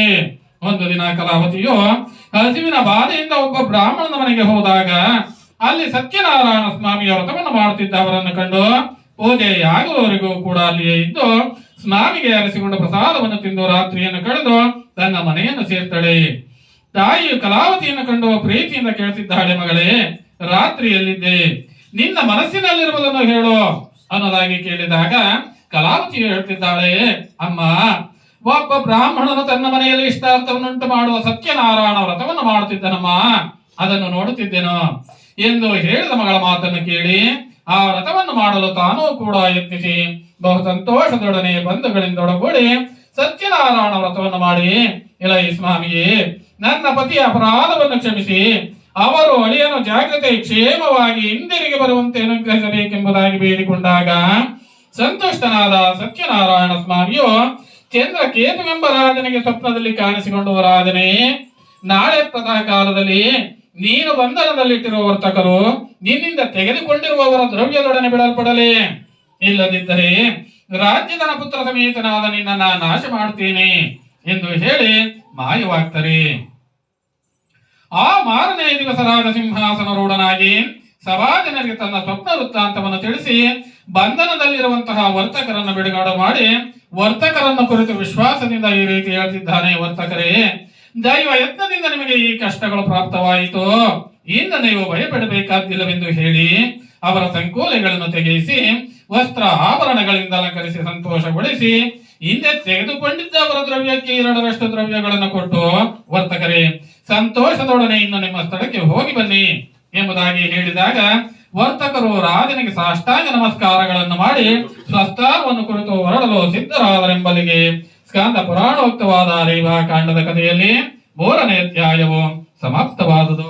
ಒಂದು ದಿನ ಕಲಾವತಿಯು ಹಸಿವಿನ ಬಾಧೆಯಿಂದ ಒಬ್ಬ ಬ್ರಾಹ್ಮಣನ ಮನೆಗೆ ಹೋದಾಗ ಅಲ್ಲಿ ಸತ್ಯನಾರಾಯಣ ಸ್ವಾಮಿಯ ವ್ರತವನ್ನು ಮಾಡುತ್ತಿದ್ದ ಅವರನ್ನು ಕಂಡು ಪೂಜೆಯಾಗುವವರೆಗೂ ಕೂಡ ಅಲ್ಲಿಯೇ ಇದ್ದು ಸ್ನಾಮಿಗೆ ಅರಸಿಕೊಂಡ ಪ್ರಸಾದವನ್ನು ತಿಂದು ರಾತ್ರಿಯನ್ನು ಕಳೆದು ತನ್ನ ಮನೆಯನ್ನು ಸೇರ್ತಾಳೆ. ತಾಯಿಯು ಕಲಾವತಿಯನ್ನು ಕಂಡು ಪ್ರೀತಿಯಿಂದ ಕೇಳ್ತಿದ್ದಾಳೆ, ಮಗಳೇ, ರಾತ್ರಿಯಲ್ಲಿದ್ದೆ. ನಿನ್ನ ಮನಸ್ಸಿನಲ್ಲಿರುವುದನ್ನು ಹೇಳು ಅನ್ನೋದಾಗಿ ಕೇಳಿದಾಗ ಕಲಾವತಿ ಹೇಳ್ತಿದ್ದಾಳೆ ಅಮ್ಮ, ಒಬ್ಬ ಬ್ರಾಹ್ಮಣನು ತನ್ನ ಮನೆಯಲ್ಲಿ ಇಷ್ಟಾರ್ಥವನ್ನುಂಟು ಮಾಡುವ ಸತ್ಯನಾರಾಯಣ ವ್ರತವನ್ನು ಮಾಡುತ್ತಿದ್ದನಮ್ಮ. ಅದನ್ನು ನೋಡುತ್ತಿದ್ದೆನು. ಎಂದು ಹೇಳಿದ ಮಗಳ ಮಾತನ್ನು ಕೇಳಿ, ಆ ವ್ರತವನ್ನು ಮಾಡಲು ತಾನೂ ಕೂಡ ಯತ್ನಿಸಿ. ಬಹು ಸಂತೋಷದೊಡನೆ ಬಂಧುಗಳಿಂದೊಡಗೂಡಿ ಸತ್ಯನಾರಾಯಣ ವ್ರತವನ್ನು ಮಾಡಿ. ಇಲೈ ಸ್ವಾಮಿಯೇ, ನನ್ನ ಪತಿಯ ಅಪರಾಧವನ್ನು ಕ್ಷಮಿಸಿ. ಅವರು ಅಳಿಯನ ಜಾಗ್ರತೆ, ಕ್ಷೇಮವಾಗಿ ಹಿಂದಿರುಗಿ ಬರುವಂತೆ ಅನುಗ್ರಹಿಸಬೇಕೆಂಬುದಾಗಿ ಬೇಡಿಕೊಂಡಾಗ ಸಂತುಷ್ಟನಾದ ಸತ್ಯನಾರಾಯಣ ಸ್ವಾಮಿಯು ಚಂದ್ರ ಕೇತುವೆಂಬ ರಾಜನಿಗೆ ಸ್ವಪ್ನದಲ್ಲಿ ಕಾಣಿಸಿಕೊಂಡು ರಾಜನೇ, ನಾಳೆ ಪ್ರತಃ ಕಾಲದಲ್ಲಿ ನೀನು ಬಂಧನದಲ್ಲಿಟ್ಟಿರುವ ವರ್ತಕರು ನಿನ್ನಿಂದ ತೆಗೆದುಕೊಂಡಿರುವವರ ದ್ರವ್ಯದೊಡನೆ ಬಿಡಲ್ಪಡಲೇ. ಇಲ್ಲದಿದ್ದರೆ ರಾಜ್ಯದ ಪುತ್ರ ಸಮೇತನಾದ ನಿನ್ನ ನಾಶ ಮಾಡುತ್ತೇನೆ ಎಂದು ಹೇಳಿ ಮಾಯವಾಗ್ತಾರೆ. ಆ ಮಾರನೇ ದಿವಸ ರಾಜ ಸಿಂಹಾಸನರೂಢನಾಗಿ ಸಭಾಜನರಿಗೆ ತನ್ನ ಸ್ವಪ್ನ ವೃತ್ತಾಂತವನ್ನು ತಿಳಿಸಿ ಬಂಧನದಲ್ಲಿರುವಂತಹ ವರ್ತಕರನ್ನು ಬಿಡುಗಡೆ ಮಾಡಿ ವರ್ತಕರನ್ನು ಕುರಿತು ವಿಶ್ವಾಸದಿಂದ ಈ ರೀತಿ ಹೇಳ್ತಿದ್ದಾನೆ ವರ್ತಕರೇ, ದೈವ ಯತ್ನದಿಂದ ನಿಮಗೆ ಈ ಕಷ್ಟಗಳು ಪ್ರಾಪ್ತವಾಯಿತು. ಇನ್ನು ನೀವು ಭಯಪಡಬೇಕಾದ್ದಿಲ್ಲವೆಂದು ಹೇಳಿ ಅವರ ಸಂಕೋಲೆಗಳನ್ನು ತೆಗೆಯಿಸಿ ವಸ್ತ್ರ ಆಭರಣಗಳಿಂದ ಅಲಂಕರಿಸಿ ಸಂತೋಷಗೊಳಿಸಿ, ಹಿಂದೆ ತೆಗೆದುಕೊಂಡಿದ್ದ ಅವರ ದ್ರವ್ಯಕ್ಕೆ ಎರಡರಷ್ಟು ದ್ರವ್ಯಗಳನ್ನು ಕೊಟ್ಟು, ವರ್ತಕರೇ ಸಂತೋಷದೊಡನೆ ಇನ್ನು ನಿಮ್ಮ ಸ್ಥಳಕ್ಕೆ ಹೋಗಿ ಬನ್ನಿ ಎಂಬುದಾಗಿ ಹೇಳಿದಾಗ ವರ್ತಕರು ರಾಜನಿಗೆ ಸಾಷ್ಟಾಂಗ ನಮಸ್ಕಾರಗಳನ್ನು ಮಾಡಿ ಸ್ವಸ್ಥಾನವನ್ನು ಕುರಿತು ಹೊರಡಲು ಸಿದ್ಧರಾದರೆಂಬಲಿಗೆ ಸ್ಕಾಂದ ಪುರಾಣೋಕ್ತವಾದ ರೇವಾ ಕಾಂಡದ ಕಥೆಯಲ್ಲಿ ಮೂರನೇ ಅಧ್ಯಾಯವು ಸಮಾಪ್ತವಾದುದು.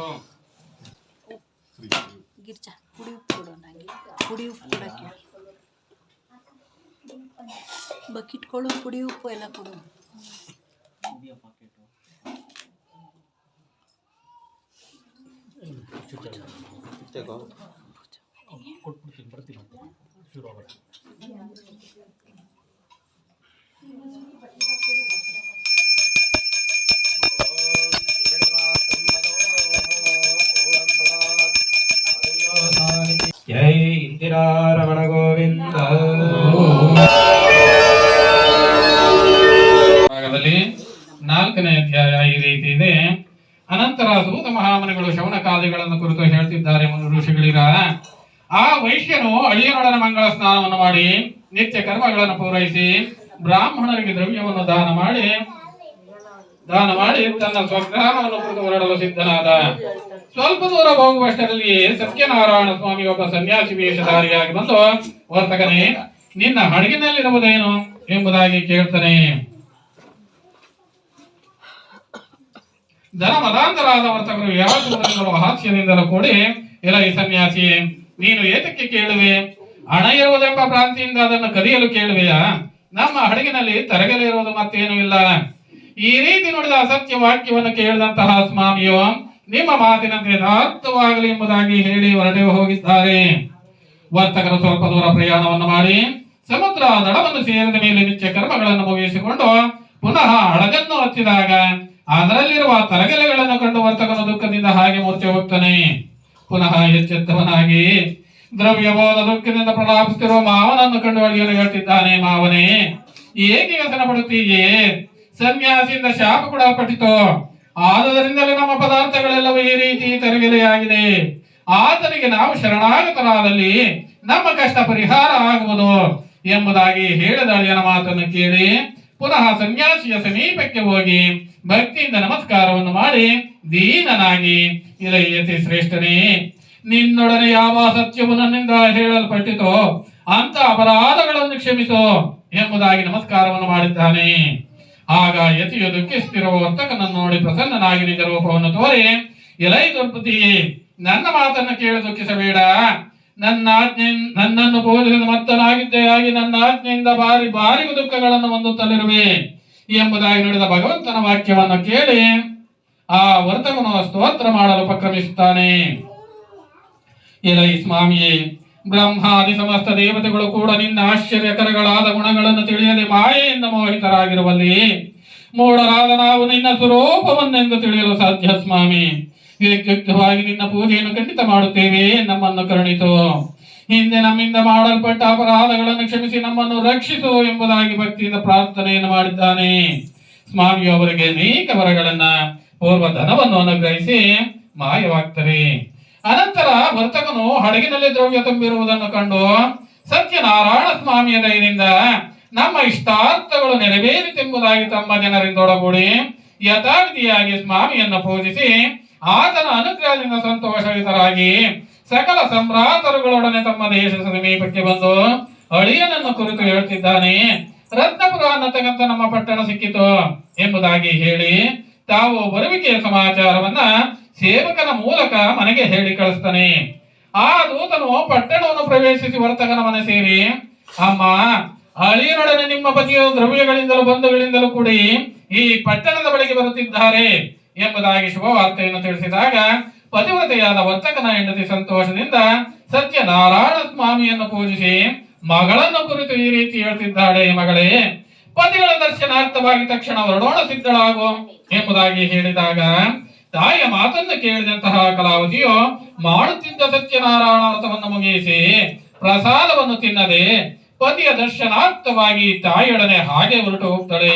ಬಕಿಟ್ಕೊಳ್ಳೋ ಪುಡಿ ಉಪ್ಪು ಕೊಡು. ನನಗೆ ಕೊಟ್ಬಿಡ್ತೀನಿ ಬರ್ತೀನಿ ಶುರು ಕೊಡು ಜೈ ಇಂದಿರಾ ರಮಣ ಗೋವಿಂದ ಭಾಗದಲ್ಲಿ ನಾಲ್ಕನೇ ಅಧ್ಯಾಯ ಈ ರೀತಿ ಇದೆ ಅನಂತರ ಸೂತ ಮಹಾಮನಿಗಳು ಶೌನಕಾದಿಗಳನ್ನು ಕುರಿತು ಹೇಳ್ತಿದ್ದಾರೆ ಮುನು ಋಷಿಗಳಿರ. ಆ ವೈಶ್ಯನು ಅಳಿಯನೊಡನೆ ಮಂಗಳ ಸ್ನಾನವನ್ನು ಮಾಡಿ ನಿತ್ಯ ಕರ್ಮಗಳನ್ನು ಪೂರೈಸಿ ಬ್ರಾಹ್ಮಣರಿಗೆ ದ್ರವ್ಯವನ್ನು ದಾನ ಮಾಡಿ ದಾನ ಮಾಡಿ ತನ್ನ ಸ್ವಗ್ರಾಮವನ್ನು ಕುರಿತು ಹೊರಡಲು ಸಿದ್ಧನಾದ. ಸ್ವಲ್ಪ ದೂರ ಹೋಗುವಷ್ಟರಲ್ಲಿ ಸತ್ಯನಾರಾಯಣ ಸ್ವಾಮಿ ಒಬ್ಬ ಸನ್ಯಾಸಿ ವೇಷಧಾರಿಯಾಗಿ ಬಂದು, ವರ್ತಕನೇ, ನಿನ್ನ ಹಡಗಿನಲ್ಲಿರುವುದೇನು ಎಂಬುದಾಗಿ ಕೇಳ್ತಾನೆ. ಧನ ಮದಾಂತರಾದ ವರ್ತಕರು ಯಾವಾಗಲೂ ಹಾಸ್ಯದಿಂದಲೂ ಕೂಡಿ ಈ ಸನ್ಯಾಸಿ, ನೀನು ಏತಕ್ಕೆ ಕೇಳುವೆ? ಹಣ ಇರುವುದೆಂಬ ಪ್ರಾಂತಿಯಿಂದ ಅದನ್ನು ಕದಿಯಲು ಕೇಳುವೆಯಾ? ನಮ್ಮ ಹಡಗಿನಲ್ಲಿ ತರಗಲಿರುವುದು ಮತ್ತೇನೂ ಇಲ್ಲ. ಈ ರೀತಿ ನೋಡಿದ ಅಸತ್ಯ ವಾಕ್ಯವನ್ನು ಕೇಳಿದಂತಹ ಸ್ವಾಮಿಯು, ನಿಮ್ಮ ಮಾತಿನಂತೆ ಯಥಾರ್ಥವಾಗಲಿ ಎಂಬುದಾಗಿ ಹೇಳಿ ಹೊರಟೆ ಹೋಗಿದ್ದಾರೆ. ವರ್ತಕರು ಸ್ವಲ್ಪ ದೂರ ಪ್ರಯಾಣವನ್ನು ಮಾಡಿ, ಸಮುದ್ರ ದಡವನ್ನು ಸೇರಿದ ಮೇಲೆ ನಿತ್ಯ ಕರ್ಮಗಳನ್ನು ಮುಗಿಸಿಕೊಂಡು ಪುನಃ ಹಡಗನ್ನು ಹತ್ತಿದಾಗ ಅದರಲ್ಲಿರುವ ತರಗೆಲೆಗಳನ್ನು ಕಂಡು ವರ್ತಕನ ದುಃಖದಿಂದ ಹಾಗೆ ಮೂರ್ಛೆ ಹೋಗ್ತಾನೆ ಪುನಃ ಎಚ್ಚೆತ್ತವನಾಗಿ ದ್ರವ್ಯಬೋಧ ದುಃಖದಿಂದ ಪ್ರಲಾಪಿಸುತ್ತಿರುವ ಮಾವನನ್ನು ಕಂಡು ಅಳಿಯಲು ಹೇಳ್ತಿದ್ದಾನೆ, ಮಾವನೇ, ಏಕೆ ವ್ಯಸನ ಪಡುತ್ತೀಯೇ? ಸನ್ಯಾಸಿಯಿಂದ ಶಾಪ ಕೂಡ ಪಟ್ಟಿತು ಆದುದರಿಂದಲೇ ನಮ್ಮ ಪದಾರ್ಥಗಳೆಲ್ಲವೂ ಈ ರೀತಿ ತರಗೆಲೆಯಾಗಿದೆ. ಆತನಿಗೆ ನಾವು ಶರಣಾಗತರಾದಲ್ಲಿ ನಮ್ಮ ಕಷ್ಟ ಪರಿಹಾರ ಆಗುವುದು ಎಂಬುದಾಗಿ ಹೇಳಿದ ಅಳಿಯನ ಮಾತನ್ನು ಕೇಳಿ ಪುನಃ ಸನ್ಯಾಸಿಯ ಸಮೀಪಕ್ಕೆ ಹೋಗಿ ಭಕ್ತಿಯಿಂದ ನಮಸ್ಕಾರವನ್ನು ಮಾಡಿ ದೀನನಾಗಿ ಇರಯ್ಯತಿ ಶ್ರೇಷ್ಠನೇ. ನಿನ್ನೊಡನೆ ಯಾವ ಸತ್ಯವು ನನ್ನಿಂದ ಹೇಳಲ್ಪಟ್ಟಿತೋ ಅಂತ ಅಪರಾಧಗಳನ್ನು ಕ್ಷಮಿಸೋ ಎಂಬುದಾಗಿ ನಮಸ್ಕಾರವನ್ನು ಮಾಡಿದ್ದಾನೆ. ಆಗ ಯತಿಯು ದುಃಖಿಸುತ್ತಿರುವ ವರ್ತಕನನ್ನು ನೋಡಿ ಪ್ರಸನ್ನನಾಗಿ ನಿಜ ರೂಪವನ್ನು ತೋರಿ, ಎಲೈ ದುರ್ಪತಿ ನನ್ನ ಮಾತನ್ನು ಕೇಳಿ ದುಃಖಿಸಬೇಡ. ನನ್ನ ಆಜ್ಞೆ ನನ್ನನ್ನು ಬೋಧಿಸಿದ ಮತ್ತನಾಗಿದ್ದೆಯಾಗಿ ನನ್ನ ಆಜ್ಞೆಯಿಂದ ಬಾರಿ ಭಾರಿ ದುಃಖಗಳನ್ನು ಹೊಂದುತ್ತಲಿರುವೆ ಎಂಬುದಾಗಿ ನುಡಿದ ಭಗವಂತನ ವಾಕ್ಯವನ್ನು ಕೇಳಿ ಆ ವರ್ತಕನು ಸ್ತೋತ್ರ ಮಾಡಲು ಉಪಕ್ರಮಿಸುತ್ತಾನೆ. ಎಲೈ ಸ್ವಾಮಿಯೇ ಬ್ರಹ್ಮಾದಿ ಸಮಸ್ತ ದೇವತೆಗಳು ಕೂಡ ನಿನ್ನ ಆಶ್ಚರ್ಯಕರಗಳಾದ ಗುಣಗಳನ್ನು ತಿಳಿಯದೆ ಮಾಯೆಯಿಂದ ಮೋಹಿತರಾಗಿರುವಲ್ಲಿ, ಮೂಢರಾದ ನಾವು ನಿನ್ನ ಸ್ವರೂಪವನ್ನೆಂದು ತಿಳಿಯಲು ಸಾಧ್ಯ ಸ್ವಾಮಿ ವ್ಯಕ್ತಿಯುಕ್ತವಾಗಿ ನಿನ್ನ ಪೂಜೆಯನ್ನು ಖಂಡಿತ ಮಾಡುತ್ತೇವೆ, ನಮ್ಮನ್ನು ಕರುಣಿತು ಹಿಂದೆ ನಮ್ಮಿಂದ ಮಾಡಲ್ಪಟ್ಟ ಅಪರಾಧಗಳನ್ನು ಕ್ಷಮಿಸಿ ನಮ್ಮನ್ನು ರಕ್ಷಿಸು ಎಂಬುದಾಗಿ ಭಕ್ತಿಯಿಂದ ಪ್ರಾರ್ಥನೆಯನ್ನು ಮಾಡಿದ್ದಾನೆ. ಸ್ವಾಮಿಯು ಅವರಿಗೆ ಅನೇಕ ವರಗಳನ್ನ ಓರ್ವ ಧನವನ್ನು ಅನುಗ್ರಹಿಸಿ ಮಾಯವಾಗ್ತಾರೆ ಅನಂತರ ವರ್ತಕನು ಹಡಗಿನಲ್ಲಿ ದ್ರವ್ಯ ತುಂಬಿರುವುದನ್ನು ಕಂಡು ಸತ್ಯನಾರಾಯಣ ಸ್ವಾಮಿಯ ದಯದಿಂದ ನಮ್ಮ ಇಷ್ಟಾರ್ಥಗಳು ನೆರವೇರಿತೆಂಬುದಾಗಿ ತಮ್ಮ ಜನರಿಂದೊಡಗೂಡಿ ಯಥಾವಿಧಿಯಾಗಿ ಸ್ವಾಮಿಯನ್ನು ಪೂಜಿಸಿ ಆತನ ಅನುಗ್ರಹದಿಂದ ಸಂತೋಷವಿತರಾಗಿ ಸಕಲ ಸಂಭ್ರಾತರುಗಳೊಡನೆ ತಮ್ಮ ದೇಶ ಸಮೀಪಕ್ಕೆ ಬಂದು ಅಳಿಯನನ್ನು ಕುರಿತು ಹೇಳ್ತಿದ್ದಾನೆ ರತ್ನಪುರ ಅನ್ನತಕ್ಕಂಥ ನಮ್ಮ ಪಟ್ಟಣ ಸಿಕ್ಕಿತು ಎಂಬುದಾಗಿ ಹೇಳಿ ತಾವು ಬರುವಿಕೆಯ ಸಮಾಚಾರವನ್ನ ಸೇವಕನ ಮೂಲಕ ಮನೆಗೆ ಹೇಳಿ ಕಳಿಸ್ತಾನೆ. ಆ ದೂತನು ಪಟ್ಟಣವನ್ನು ಪ್ರವೇಶಿಸಿ ವರ್ತಕನ ಮನೆ ಸೇರಿ, ಅಮ್ಮ, ಅಳಿಯನೊಡನೆ ನಿಮ್ಮ ಪತಿಯ ದ್ರವ್ಯಗಳಿಂದಲೂ ಬಂಧುಗಳಿಂದಲೂ ಕೂಡಿ ಈ ಪಟ್ಟಣದ ಬಳಿಗೆ ಬರುತ್ತಿದ್ದಾರೆ. ಎಂಬುದಾಗಿ ಶುಭವಾರ್ತೆಯನ್ನು ತಿಳಿಸಿದಾಗ ಪತಿವತೆಯಾದ ವರ್ತಕನ ಹೆಂಡತಿ ಸಂತೋಷದಿಂದ ಸತ್ಯನಾರಾಯಣ ಸ್ವಾಮಿಯನ್ನು ಪೂಜಿಸಿ ಮಗಳನ್ನು ಕುರಿತು ಈ ರೀತಿ ಹೇಳ್ತಿದ್ದಾಳೆ, ಮಗಳೇ, ಪತಿಗಳ ದರ್ಶನಾರ್ಥವಾಗಿ ತಕ್ಷಣ ಹೊರಡೋಣ, ಸಿದ್ಧಳಾಗು ಎಂಬುದಾಗಿ ಹೇಳಿದಾಗ ತಾಯಿಯ ಮಾತನ್ನು ಕೇಳಿದಂತಹ ಕಲಾವತಿಯು ಮಾಡುತ್ತಿದ್ದ ಸತ್ಯನಾರಾಯಣ ವ್ರತವನ್ನು ಮುಗಿಸಿ ಪ್ರಸಾದವನ್ನು ತಿನ್ನದೆ ಪತಿಯ ದರ್ಶನಾರ್ಥವಾಗಿ ತಾಯಿಯೊಡನೆ ಹಾಗೆ ಹೊರಟು ಹೋಗ್ತಾಳೆ.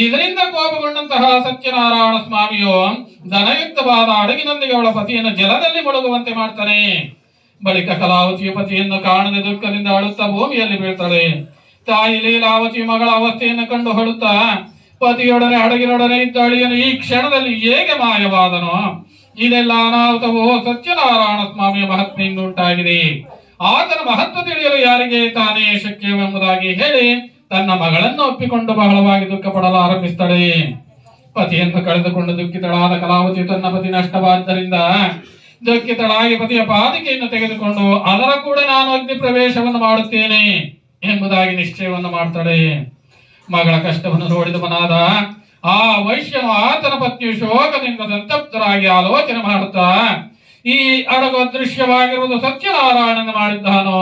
ಇದರಿಂದ ಕೋಪಗೊಂಡಂತಹ ಸತ್ಯನಾರಾಯಣ ಸ್ವಾಮಿಯು ಧನಯುಕ್ತವಾದ ಅಡಗಿನೊಂದಿಗೆ ಅವಳ ಪತಿಯನ್ನು ಜಲದಲ್ಲಿ ಮುಳುಗುವಂತೆ ಮಾಡ್ತಾನೆ. ಬಳಿಕ ಕಲಾವತಿಯ ಪತಿಯನ್ನು ಕಾಣದೆ ದುಃಖದಿಂದ ಅಳುತ್ತಾ ಭೂಮಿಯಲ್ಲಿ ಬೀಳ್ತಾಳೆ. ತಾಯಿ ಲೀಲಾವತಿ ಮಗಳ ಅವಸ್ಥೆಯನ್ನು ಕಂಡು ಹೊಳುತ್ತಾ ಪತಿಯೊಡನೆ ಅಡಗಿನೊಡನೆ ಇದ್ದ ಅಳಿಯನು ಈ ಕ್ಷಣದಲ್ಲಿ ಹೇಗೆ ಮಾಯವಾದನೋ, ಇದೆಲ್ಲ ಅನಾಹುತವೋ ಸತ್ಯನಾರಾಯಣ ಸ್ವಾಮಿಯ ಮಹತ್ವದಿಂದ ಉಂಟಾಗಿದೆ ಆತನ ಮಹತ್ವ ತಿಳಿಯಲು ಯಾರಿಗೆ ತಾನೇ ಶಕ್ಯವೆಂಬುದಾಗಿ ಹೇಳಿ ತನ್ನ ಮಗಳನ್ನು ಒಪ್ಪಿಕೊಂಡು ಬಹಳವಾಗಿ ದುಃಖ ಪಡಲು ಆರಂಭಿಸ್ತಾಳೆ. ಪತಿಯನ್ನು ಕಳೆದುಕೊಂಡು ದುಃಖಿತಳಾದ ಕಲಾವತಿ ತನ್ನ ಪತಿ ನಷ್ಟವಾದ್ದರಿಂದ ದುಃಖಿತಳಾಗಿ ಪತಿಯ ಪಾದಿಕೆಯನ್ನು ತೆಗೆದುಕೊಂಡು ಅದರ ಕೂಡ ನಾನು ಅಗ್ನಿ ಪ್ರವೇಶವನ್ನು ಮಾಡುತ್ತೇನೆ ಎಂಬುದಾಗಿ ನಿಶ್ಚಯವನ್ನು ಮಾಡ್ತಾಳೆ. ಮಗಳ ಕಷ್ಟವನ್ನು ನೋಡಿದ ಮನಾದ ಆ ವೈಶ್ಯನು ಆತನ ಪತ್ನಿಯು ಶೋಕದಿಂದ ಸಂತಪ್ತರಾಗಿ ಆಲೋಚನೆ ಮಾಡುತ್ತಾ, ಈ ಅಡಗು ಅದೃಶ್ಯವಾಗಿರುವುದು ಸತ್ಯನಾರಾಯಣನ ಮಾಡಿದ್ದಾನೋ?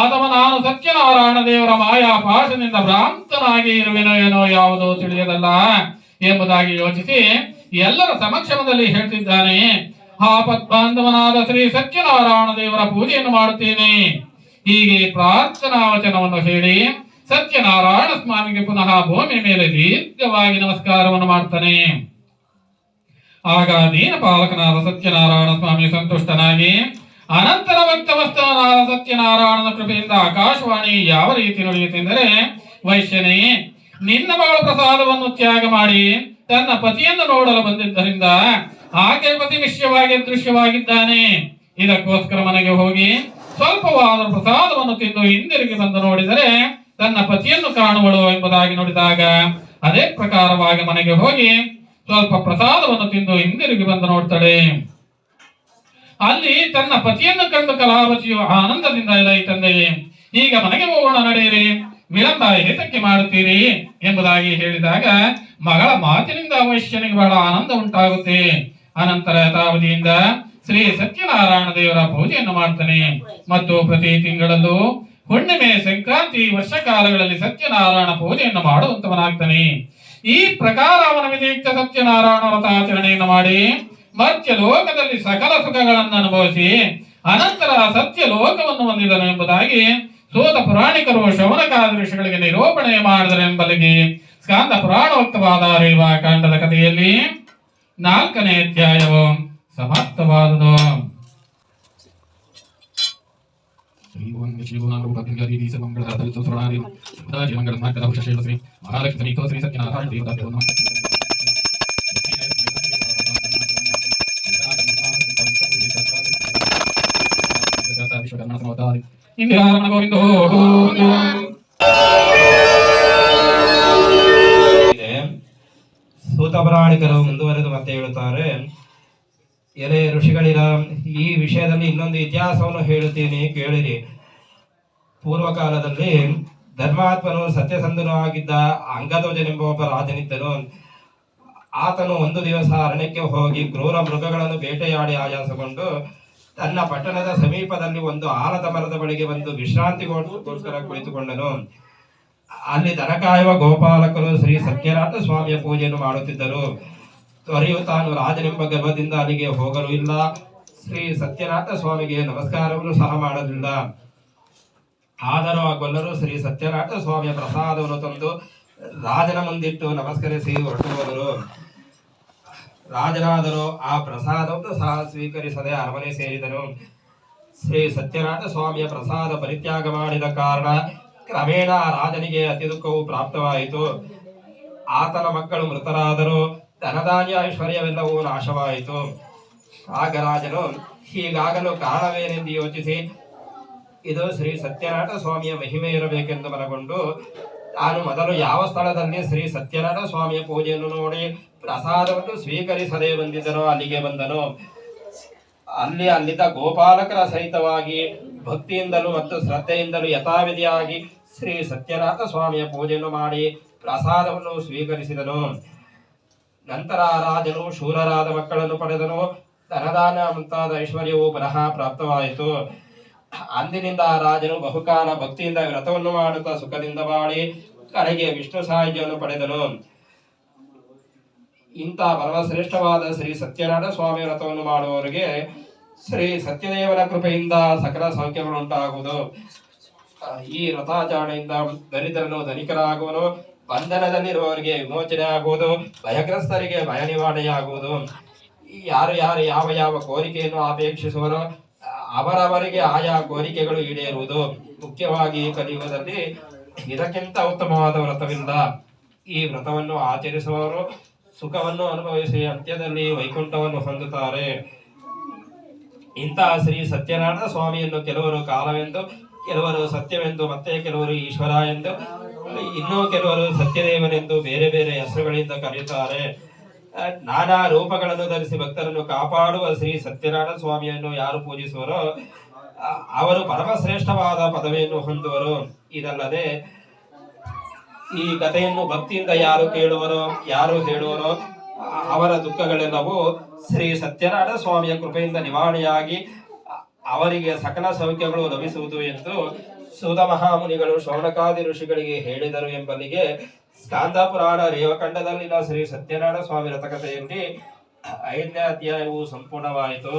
ಅಥವಾ ನಾನು ಸತ್ಯನಾರಾಯಣ ದೇವರ ಮಾಯಾ ಪಾಶದಿಂದ ಭ್ರಾಂತನಾಗಿ ಇರುವೆನೋ ಏನೋ ಯಾವುದೋ ತಿಳಿಯದಲ್ಲ ಎಂಬುದಾಗಿ ಯೋಚಿಸಿ ಎಲ್ಲರ ಸಮಕ್ಷಮದಲ್ಲಿ ಹೇಳ್ತಿದ್ದಾನೆ, ಆ ಪದ್ಮಾಂಧವನಾದ ಶ್ರೀ ಸತ್ಯನಾರಾಯಣ ದೇವರ ಪೂಜೆಯನ್ನು ಮಾಡುತ್ತೇನೆ. ಹೀಗೆ ಪ್ರಾರ್ಥನಾ ವಚನವನ್ನು ಹೇಳಿ ಸತ್ಯನಾರಾಯಣ ಸ್ವಾಮಿಗೆ ಪುನಃ ಭೂಮಿ ಮೇಲೆ ದೀರ್ಘವಾಗಿ ನಮಸ್ಕಾರವನ್ನು ಮಾಡ್ತಾನೆ. ಆಗ ದೀನ ಪಾಲಕನಾದ ಸತ್ಯನಾರಾಯಣ ಸ್ವಾಮಿ ಸಂತುಷ್ಟನಾಗಿ ಅನಂತರ ಭಕ್ತವಸ್ತನಾದ ಸತ್ಯನಾರಾಯಣನ ಕೃಪೆಯಿಂದ ಆಕಾಶವಾಣಿ ಯಾವ ರೀತಿ ನುಡಿಯುತ್ತೆಂದರೆ ವೈಶ್ಯನೇ, ನಿನ್ನ ಮಗಳ ಪ್ರಸಾದವನ್ನು ತ್ಯಾಗ ಮಾಡಿ ತನ್ನ ಪತಿಯನ್ನು ನೋಡಲು ಬಂದಿದ್ದರಿಂದ ಆಕೆ ಪತಿ ವಿಷಯವಾಗಿ ದೃಶ್ಯವಾಗಿದ್ದಾನೆ. ಇದಕ್ಕೋಸ್ಕರ ಮನೆಗೆ ಹೋಗಿ ಸ್ವಲ್ಪವಾದ ಪ್ರಸಾದವನ್ನು ತಿಂದು ಹಿಂದಿರುಗಿ ಬಂದು ನೋಡಿದರೆ ತನ್ನ ಪತಿಯನ್ನು ಕಾಣುವಳು ಎಂಬುದಾಗಿ ನೋಡಿದಾಗ ಅದೇ ಪ್ರಕಾರವಾಗಿ ಮನೆಗೆ ಹೋಗಿ ಸ್ವಲ್ಪ ಪ್ರಸಾದವನ್ನು ತಿಂದು ಹಿಂದಿರುಗಿ ಬಂದು ನೋಡ್ತಾಳೆ. ಅಲ್ಲಿ ತನ್ನ ಪತಿಯನ್ನು ಕಂಡು ಕಲಾವತಿಯು ಆನಂದದಿಂದ ಇಲ್ಲ ಈ ತಂದೆಯೇ, ಈಗ ಮನೆಗೆ ಹೋಗೋಣ ನಡೆಯಿರಿ, ವಿಳಂಬ ಏತಕ್ಕೆ ಮಾಡುತ್ತೀರಿ ಎಂಬುದಾಗಿ ಹೇಳಿದಾಗ ಮಗಳ ಮಾತಿನಿಂದ ವೈಶ್ಯನಿಗೆ ಬಹಳ ಆನಂದ ಉಂಟಾಗುತ್ತೆ. ಅನಂತರ ಯಥಾವಧಿಯಿಂದ ಶ್ರೀ ಸತ್ಯನಾರಾಯಣ ದೇವರ ಪೂಜೆಯನ್ನು ಮಾಡ್ತಾನೆ. ಮತ್ತು ಪ್ರತಿ ತಿಂಗಳಲ್ಲೂ ಹುಣ್ಣಿಮೆ, ಸಂಕ್ರಾಂತಿ ವರ್ಷ ಕಾಲಗಳಲ್ಲಿ ಸತ್ಯನಾರಾಯಣ ಪೂಜೆಯನ್ನು ಮಾಡುವಂತವನಾಗ್ತಾನೆ. ಈ ಪ್ರಕಾರ ಅವನ ವಿಧಿಯುಕ್ತ ಸತ್ಯನಾರಾಯಣ ವ್ರತಾಚರಣೆಯನ್ನು ಮಾಡಿ ಮರ್ತ್ಯ ಲೋಕದಲ್ಲಿ ಸಕಲ ಸುಖಗಳನ್ನು ಅನುಭವಿಸಿ ಅನಂತರ ಸತ್ಯ ಲೋಕವನ್ನು ಹೊಂದಿದನು ಎಂಬುದಾಗಿ ಸೋತ ಪುರಾಣಿಕರು ಶೌನಕಾದ ಋಷಿಗಳಿಗೆ ನಿರೂಪಣೆ ಮಾಡಿದರೆಂಬಲ್ಲಿಗೆ ಸ್ಕಾಂದ ಪುರಾಣೋಕ್ತವಾದ ಕಾಂಡದ ಕಥೆಯಲ್ಲಿ ನಾಲ್ಕನೇ ಅಧ್ಯಾಯವು ಸಮಾಪ್ತವಾದುದು. ಶ್ರೀ ಓಂ ಶ್ರೀ ಓಂ ನಾಮ ರೂಪದಿಂದ ದೇವಿ ಸರ್ವಂಗಳ ದಲಿತ ಸುರಾರಿ ಸದಾಜಿ ಮಂಗಳ ಮಾರ್ಗದ ವೃಷಶೈಲ ಶ್ರೀ ಮಹಾಲಕ್ಷ್ಮಿ ಸಮೇತ ಶ್ರೀ ಸತ್ಯನಾರಾಯಣ ದೇವತಾ ವಿಶ್ವಕರ್ಮ ಸಮವತಾರಿ ಇಂದಿರಾರಮಣ ಗೋವಿಂದೋ ಗೋವಿಂದೋ ಇದೆ ಸೂತಪುರಾಣಿಕರು ಮುಂದುವರೆದು ಮತ್ತೆ ಹೇಳುತ್ತಾರೆ, ಎಲೆ ಋಷಿಗಳಿರ ಈ ವಿಷಯದಲ್ಲಿ ಇನ್ನೊಂದು ಇತಿಹಾಸವನ್ನು ಹೇಳುತ್ತೀನಿ, ಕೇಳಿರಿ. ಪೂರ್ವ ಕಾಲದಲ್ಲಿ ಧರ್ಮಾತ್ಮನು ಸತ್ಯಸಂಧನು ಆಗಿದ್ದ ಅಂಗಧ್ವಜನೆಂಬ ಒಬ್ಬ ರಾಜನಿದ್ದನು. ಆತನು ಒಂದು ದಿವಸ ಅರಣ್ಯಕ್ಕೆ ಹೋಗಿ ಕ್ರೂರ ಮೃಗಗಳನ್ನು ಬೇಟೆಯಾಡಿ ಆಯಾಸಗೊಂಡು ತನ್ನ ಪಟ್ಟಣದ ಸಮೀಪದಲ್ಲಿ ಒಂದು ಆಲದ ಮರದ ಬಳಿಗೆ ಬಂದು ವಿಶ್ರಾಂತಿಗೋಸ್ಕರ ಕುಳಿತುಕೊಂಡನು. ಅಲ್ಲಿ ದನಕಾಯುವ ಗೋಪಾಲಕರು ಶ್ರೀ ಸತ್ಯನಾಥ ಸ್ವಾಮಿಯ ಪೂಜೆಯನ್ನು ಮಾಡುತ್ತಿದ್ದರು. ತ್ವರೆಯು ತಾನು ರಾಜನೆಂಬ ಗರ್ಭದಿಂದ ಅಲ್ಲಿಗೆ ಹೋಗಲು ಇಲ್ಲ. ಶ್ರೀ ಸತ್ಯನಾಥ ಸ್ವಾಮಿಗೆ ನಮಸ್ಕಾರವನ್ನು ಸಹ ಮಾಡಲಿಲ್ಲ. ಆದರೂ ಆ ಗೊಲ್ಲರು ಶ್ರೀ ಸತ್ಯನಾಥ ಸ್ವಾಮಿಯ ಪ್ರಸಾದವನ್ನು ತಂದು ರಾಜನ ಮುಂದಿಟ್ಟು ನಮಸ್ಕರಿಸಿ ಹೊರಟು ಹೋದರು. ರಾಜನಾದರೂ ಆ ಪ್ರಸಾದವನ್ನು ಸಹ ಸ್ವೀಕರಿಸದೆ ಅರಮನೆ ಸೇರಿದನು. ಶ್ರೀ ಸತ್ಯನಾಥ ಸ್ವಾಮಿಯ ಪ್ರಸಾದ ಪರಿತ್ಯಾಗ ಮಾಡಿದ ಕಾರಣ ಕ್ರಮೇಣ ರಾಜನಿಗೆ ಅತಿ ದುಃಖವು ಪ್ರಾಪ್ತವಾಯಿತು. ಆತನ ಮಕ್ಕಳು ಮೃತರಾದರು ಧನಧಾನ್ಯ ಐಶ್ವರ್ಯವೆಲ್ಲವೂ ನಾಶವಾಯಿತು. ಆಗ ರಾಜನು ಹೀಗಾಗಲು ಕಾರಣವೇನೆಂದು ಯೋಚಿಸಿ, ಇದು ಶ್ರೀ ಸತ್ಯನಾಥ ಸ್ವಾಮಿಯ ಮಹಿಮೆ ಇರಬೇಕೆಂದು ಮನಗೊಂಡು ತಾನು ಮೊದಲು ಯಾವ ಸ್ಥಳದಲ್ಲಿ ಶ್ರೀ ಸತ್ಯನಾಥ ಸ್ವಾಮಿಯ ಪೂಜೆಯನ್ನು ನೋಡಿ ಪ್ರಸಾದವನ್ನು ಸ್ವೀಕರಿಸದೆ ಬಂದಿದ್ದನೋ, ಅಲ್ಲಿಗೆ ಬಂದನು, ಅಲ್ಲಿ ಅಲ್ಲಿದ್ದ ಗೋಪಾಲಕರ ಸಹಿತವಾಗಿ ಭಕ್ತಿಯಿಂದಲೂ ಮತ್ತು ಶ್ರದ್ಧೆಯಿಂದಲೂ ಯಥಾವಿಧಿಯಾಗಿ ಶ್ರೀ ಸತ್ಯನಾಥ ಸ್ವಾಮಿಯ ಪೂಜೆಯನ್ನು ಮಾಡಿ ಪ್ರಸಾದವನ್ನು ಸ್ವೀಕರಿಸಿದನು. ನಂತರ ರಾಜನು ಶೂರರಾದ ಮಕ್ಕಳನ್ನು ಪಡೆದನು. ಧನದಾನ ಮುಂತಾದ ಐಶ್ವರ್ಯವು ಪುನಃ ಪ್ರಾಪ್ತವಾಯಿತು. ಅಂದಿನಿಂದ ರಾಜನು ಬಹುಕಾಲ ಭಕ್ತಿಯಿಂದ ವ್ರತವನ್ನು ಮಾಡುತ್ತಾ ಸುಖದಿಂದ ಮಾಡಿ ಕಡೆಗೆ ವಿಷ್ಣು ಸಾಹಿತ್ಯವನ್ನು ಪಡೆದನು. ಇಂಥ ಪರಮಶ್ರೇಷ್ಠವಾದ ಶ್ರೀ ಸತ್ಯನಾರಾಯಣ ಸ್ವಾಮಿ ವ್ರತವನ್ನು ಮಾಡುವವರಿಗೆ ಶ್ರೀ ಸತ್ಯದೇವರ ಕೃಪೆಯಿಂದ ಸಕಲ ಸೌಖ್ಯಗಳು ಉಂಟಾಗುವುದು. ಈ ವ್ರತಾಚರಣೆಯಿಂದ ದರಿದ್ರನು ಧನಿಕರಾಗುವನು, ಬಂಧನದಲ್ಲಿರುವವರಿಗೆ ವಿಮೋಚನೆ ಆಗುವುದು, ಭಯಗ್ರಸ್ತರಿಗೆ ಭಯ ನಿವಾರಣೆಯಾಗುವುದು. ಯಾರು ಯಾರು ಯಾವ ಯಾವ ಕೋರಿಕೆಯನ್ನು ಅಪೇಕ್ಷಿಸುವರೋ, ಅವರವರಿಗೆ ಆಯಾ ಕೋರಿಕೆಗಳು ಈಡೇರುವುದು. ಮುಖ್ಯವಾಗಿ ಕಲಿಯುವುದರಲ್ಲಿ ಇದಕ್ಕಿಂತ ಉತ್ತಮವಾದ ವ್ರತವಿಲ್ಲ. ಈ ವ್ರತವನ್ನು ಆಚರಿಸುವವರು ಸುಖವನ್ನು ಅನುಭವಿಸಿ ಅಂತ್ಯದಲ್ಲಿ ವೈಕುಂಠವನ್ನು ಹೊಂದುತ್ತಾರೆ. ಇಂತಹ ಶ್ರೀ ಸತ್ಯನಾರಾಯಣ ಸ್ವಾಮಿಯನ್ನು ಕೆಲವರು ಕಾಲವೆಂದು, ಕೆಲವರು ಸತ್ಯವೆಂದು, ಮತ್ತೆ ಕೆಲವರು ಈಶ್ವರ ಎಂದು, ಇನ್ನೂ ಕೆಲವರು ಸತ್ಯದೇವನೆಂದು ಬೇರೆ ಬೇರೆ ಹೆಸರುಗಳಿಂದ ಕರೆಯುತ್ತಾರೆ. ನಾನಾ ರೂಪಗಳನ್ನು ಧರಿಸಿ ಭಕ್ತರನ್ನು ಕಾಪಾಡುವ ಶ್ರೀ ಸತ್ಯನಾರಾಯಣ ಸ್ವಾಮಿಯನ್ನು ಯಾರು ಪೂಜಿಸುವರೋ ಅವರು ಪರಮಶ್ರೇಷ್ಠವಾದ ಪದವಿಯನ್ನು ಹೊಂದುವರು. ಇದಲ್ಲದೆ ಈ ಕಥೆಯನ್ನು ಭಕ್ತಿಯಿಂದ ಯಾರು ಕೇಳುವರೋ, ಯಾರು ಹೇಳುವರೋ, ಅವರ ದುಃಖಗಳೆಲ್ಲವೂ ಶ್ರೀ ಸತ್ಯನಾರಾಯಣ ಸ್ವಾಮಿಯ ಕೃಪೆಯಿಂದ ನಿವಾರಣೆಯಾಗಿ ಅವರಿಗೆ ಸಕಲ ಸೌಖ್ಯಗಳು ಲಭಿಸುವುದು ಎಂದು ಸೂತ ಮಹಾಮುನಿಗಳು ಶೌನಕಾದಿ ಋಷಿಗಳಿಗೆ ಹೇಳಿದರು ಎಂಬಲ್ಲಿಗೆ ಸ್ಕಾಂದ ಪುರಾಣ ರೇವಖಂಡದಲ್ಲಿನ ಶ್ರೀ ಸತ್ಯನಾರಾಯಣ ಸ್ವಾಮಿ ರಥಕಥೆಯಲ್ಲಿ ಐದನೇ ಅಧ್ಯಾಯವು ಸಂಪೂರ್ಣವಾಯಿತು.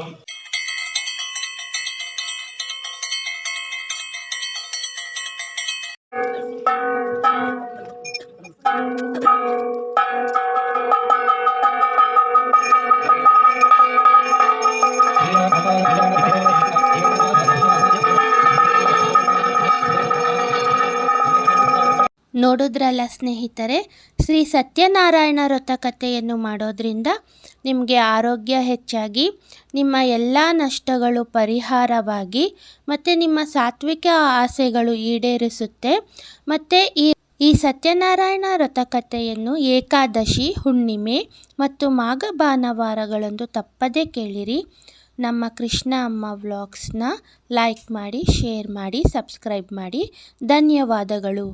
ನೋಡಿದ್ರಲ್ಲ ಸ್ನೇಹಿತರೆ, ಶ್ರೀ ಸತ್ಯನಾರಾಯಣ ವ್ರತ ಕಥೆಯನ್ನು ಮಾಡೋದ್ರಿಂದ ನಿಮಗೆ ಆರೋಗ್ಯ ಹೆಚ್ಚಾಗಿ, ನಿಮ್ಮ ಎಲ್ಲ ನಷ್ಟಗಳು ಪರಿಹಾರವಾಗಿ, ಮತ್ತು ನಿಮ್ಮ ಸಾತ್ವಿಕ ಆಸೆಗಳು ಈಡೇರಿಸುತ್ತೆ. ಮತ್ತು ಈ ಈ ಸತ್ಯನಾರಾಯಣ ವ್ರತಕಥೆಯನ್ನು ಏಕಾದಶಿ, ಹುಣ್ಣಿಮೆ ಮತ್ತು ಮಾಘ ಭಾನುವಾರಗಳಂದು ತಪ್ಪದೇ ಕೇಳಿರಿ. ನಮ್ಮ ಕೃಷ್ಣ ಅಮ್ಮ ವ್ಲಾಗ್ಸ್ನ ಲೈಕ್ ಮಾಡಿ, ಶೇರ್ ಮಾಡಿ, ಸಬ್ಸ್ಕ್ರೈಬ್ ಮಾಡಿ. ಧನ್ಯವಾದಗಳು.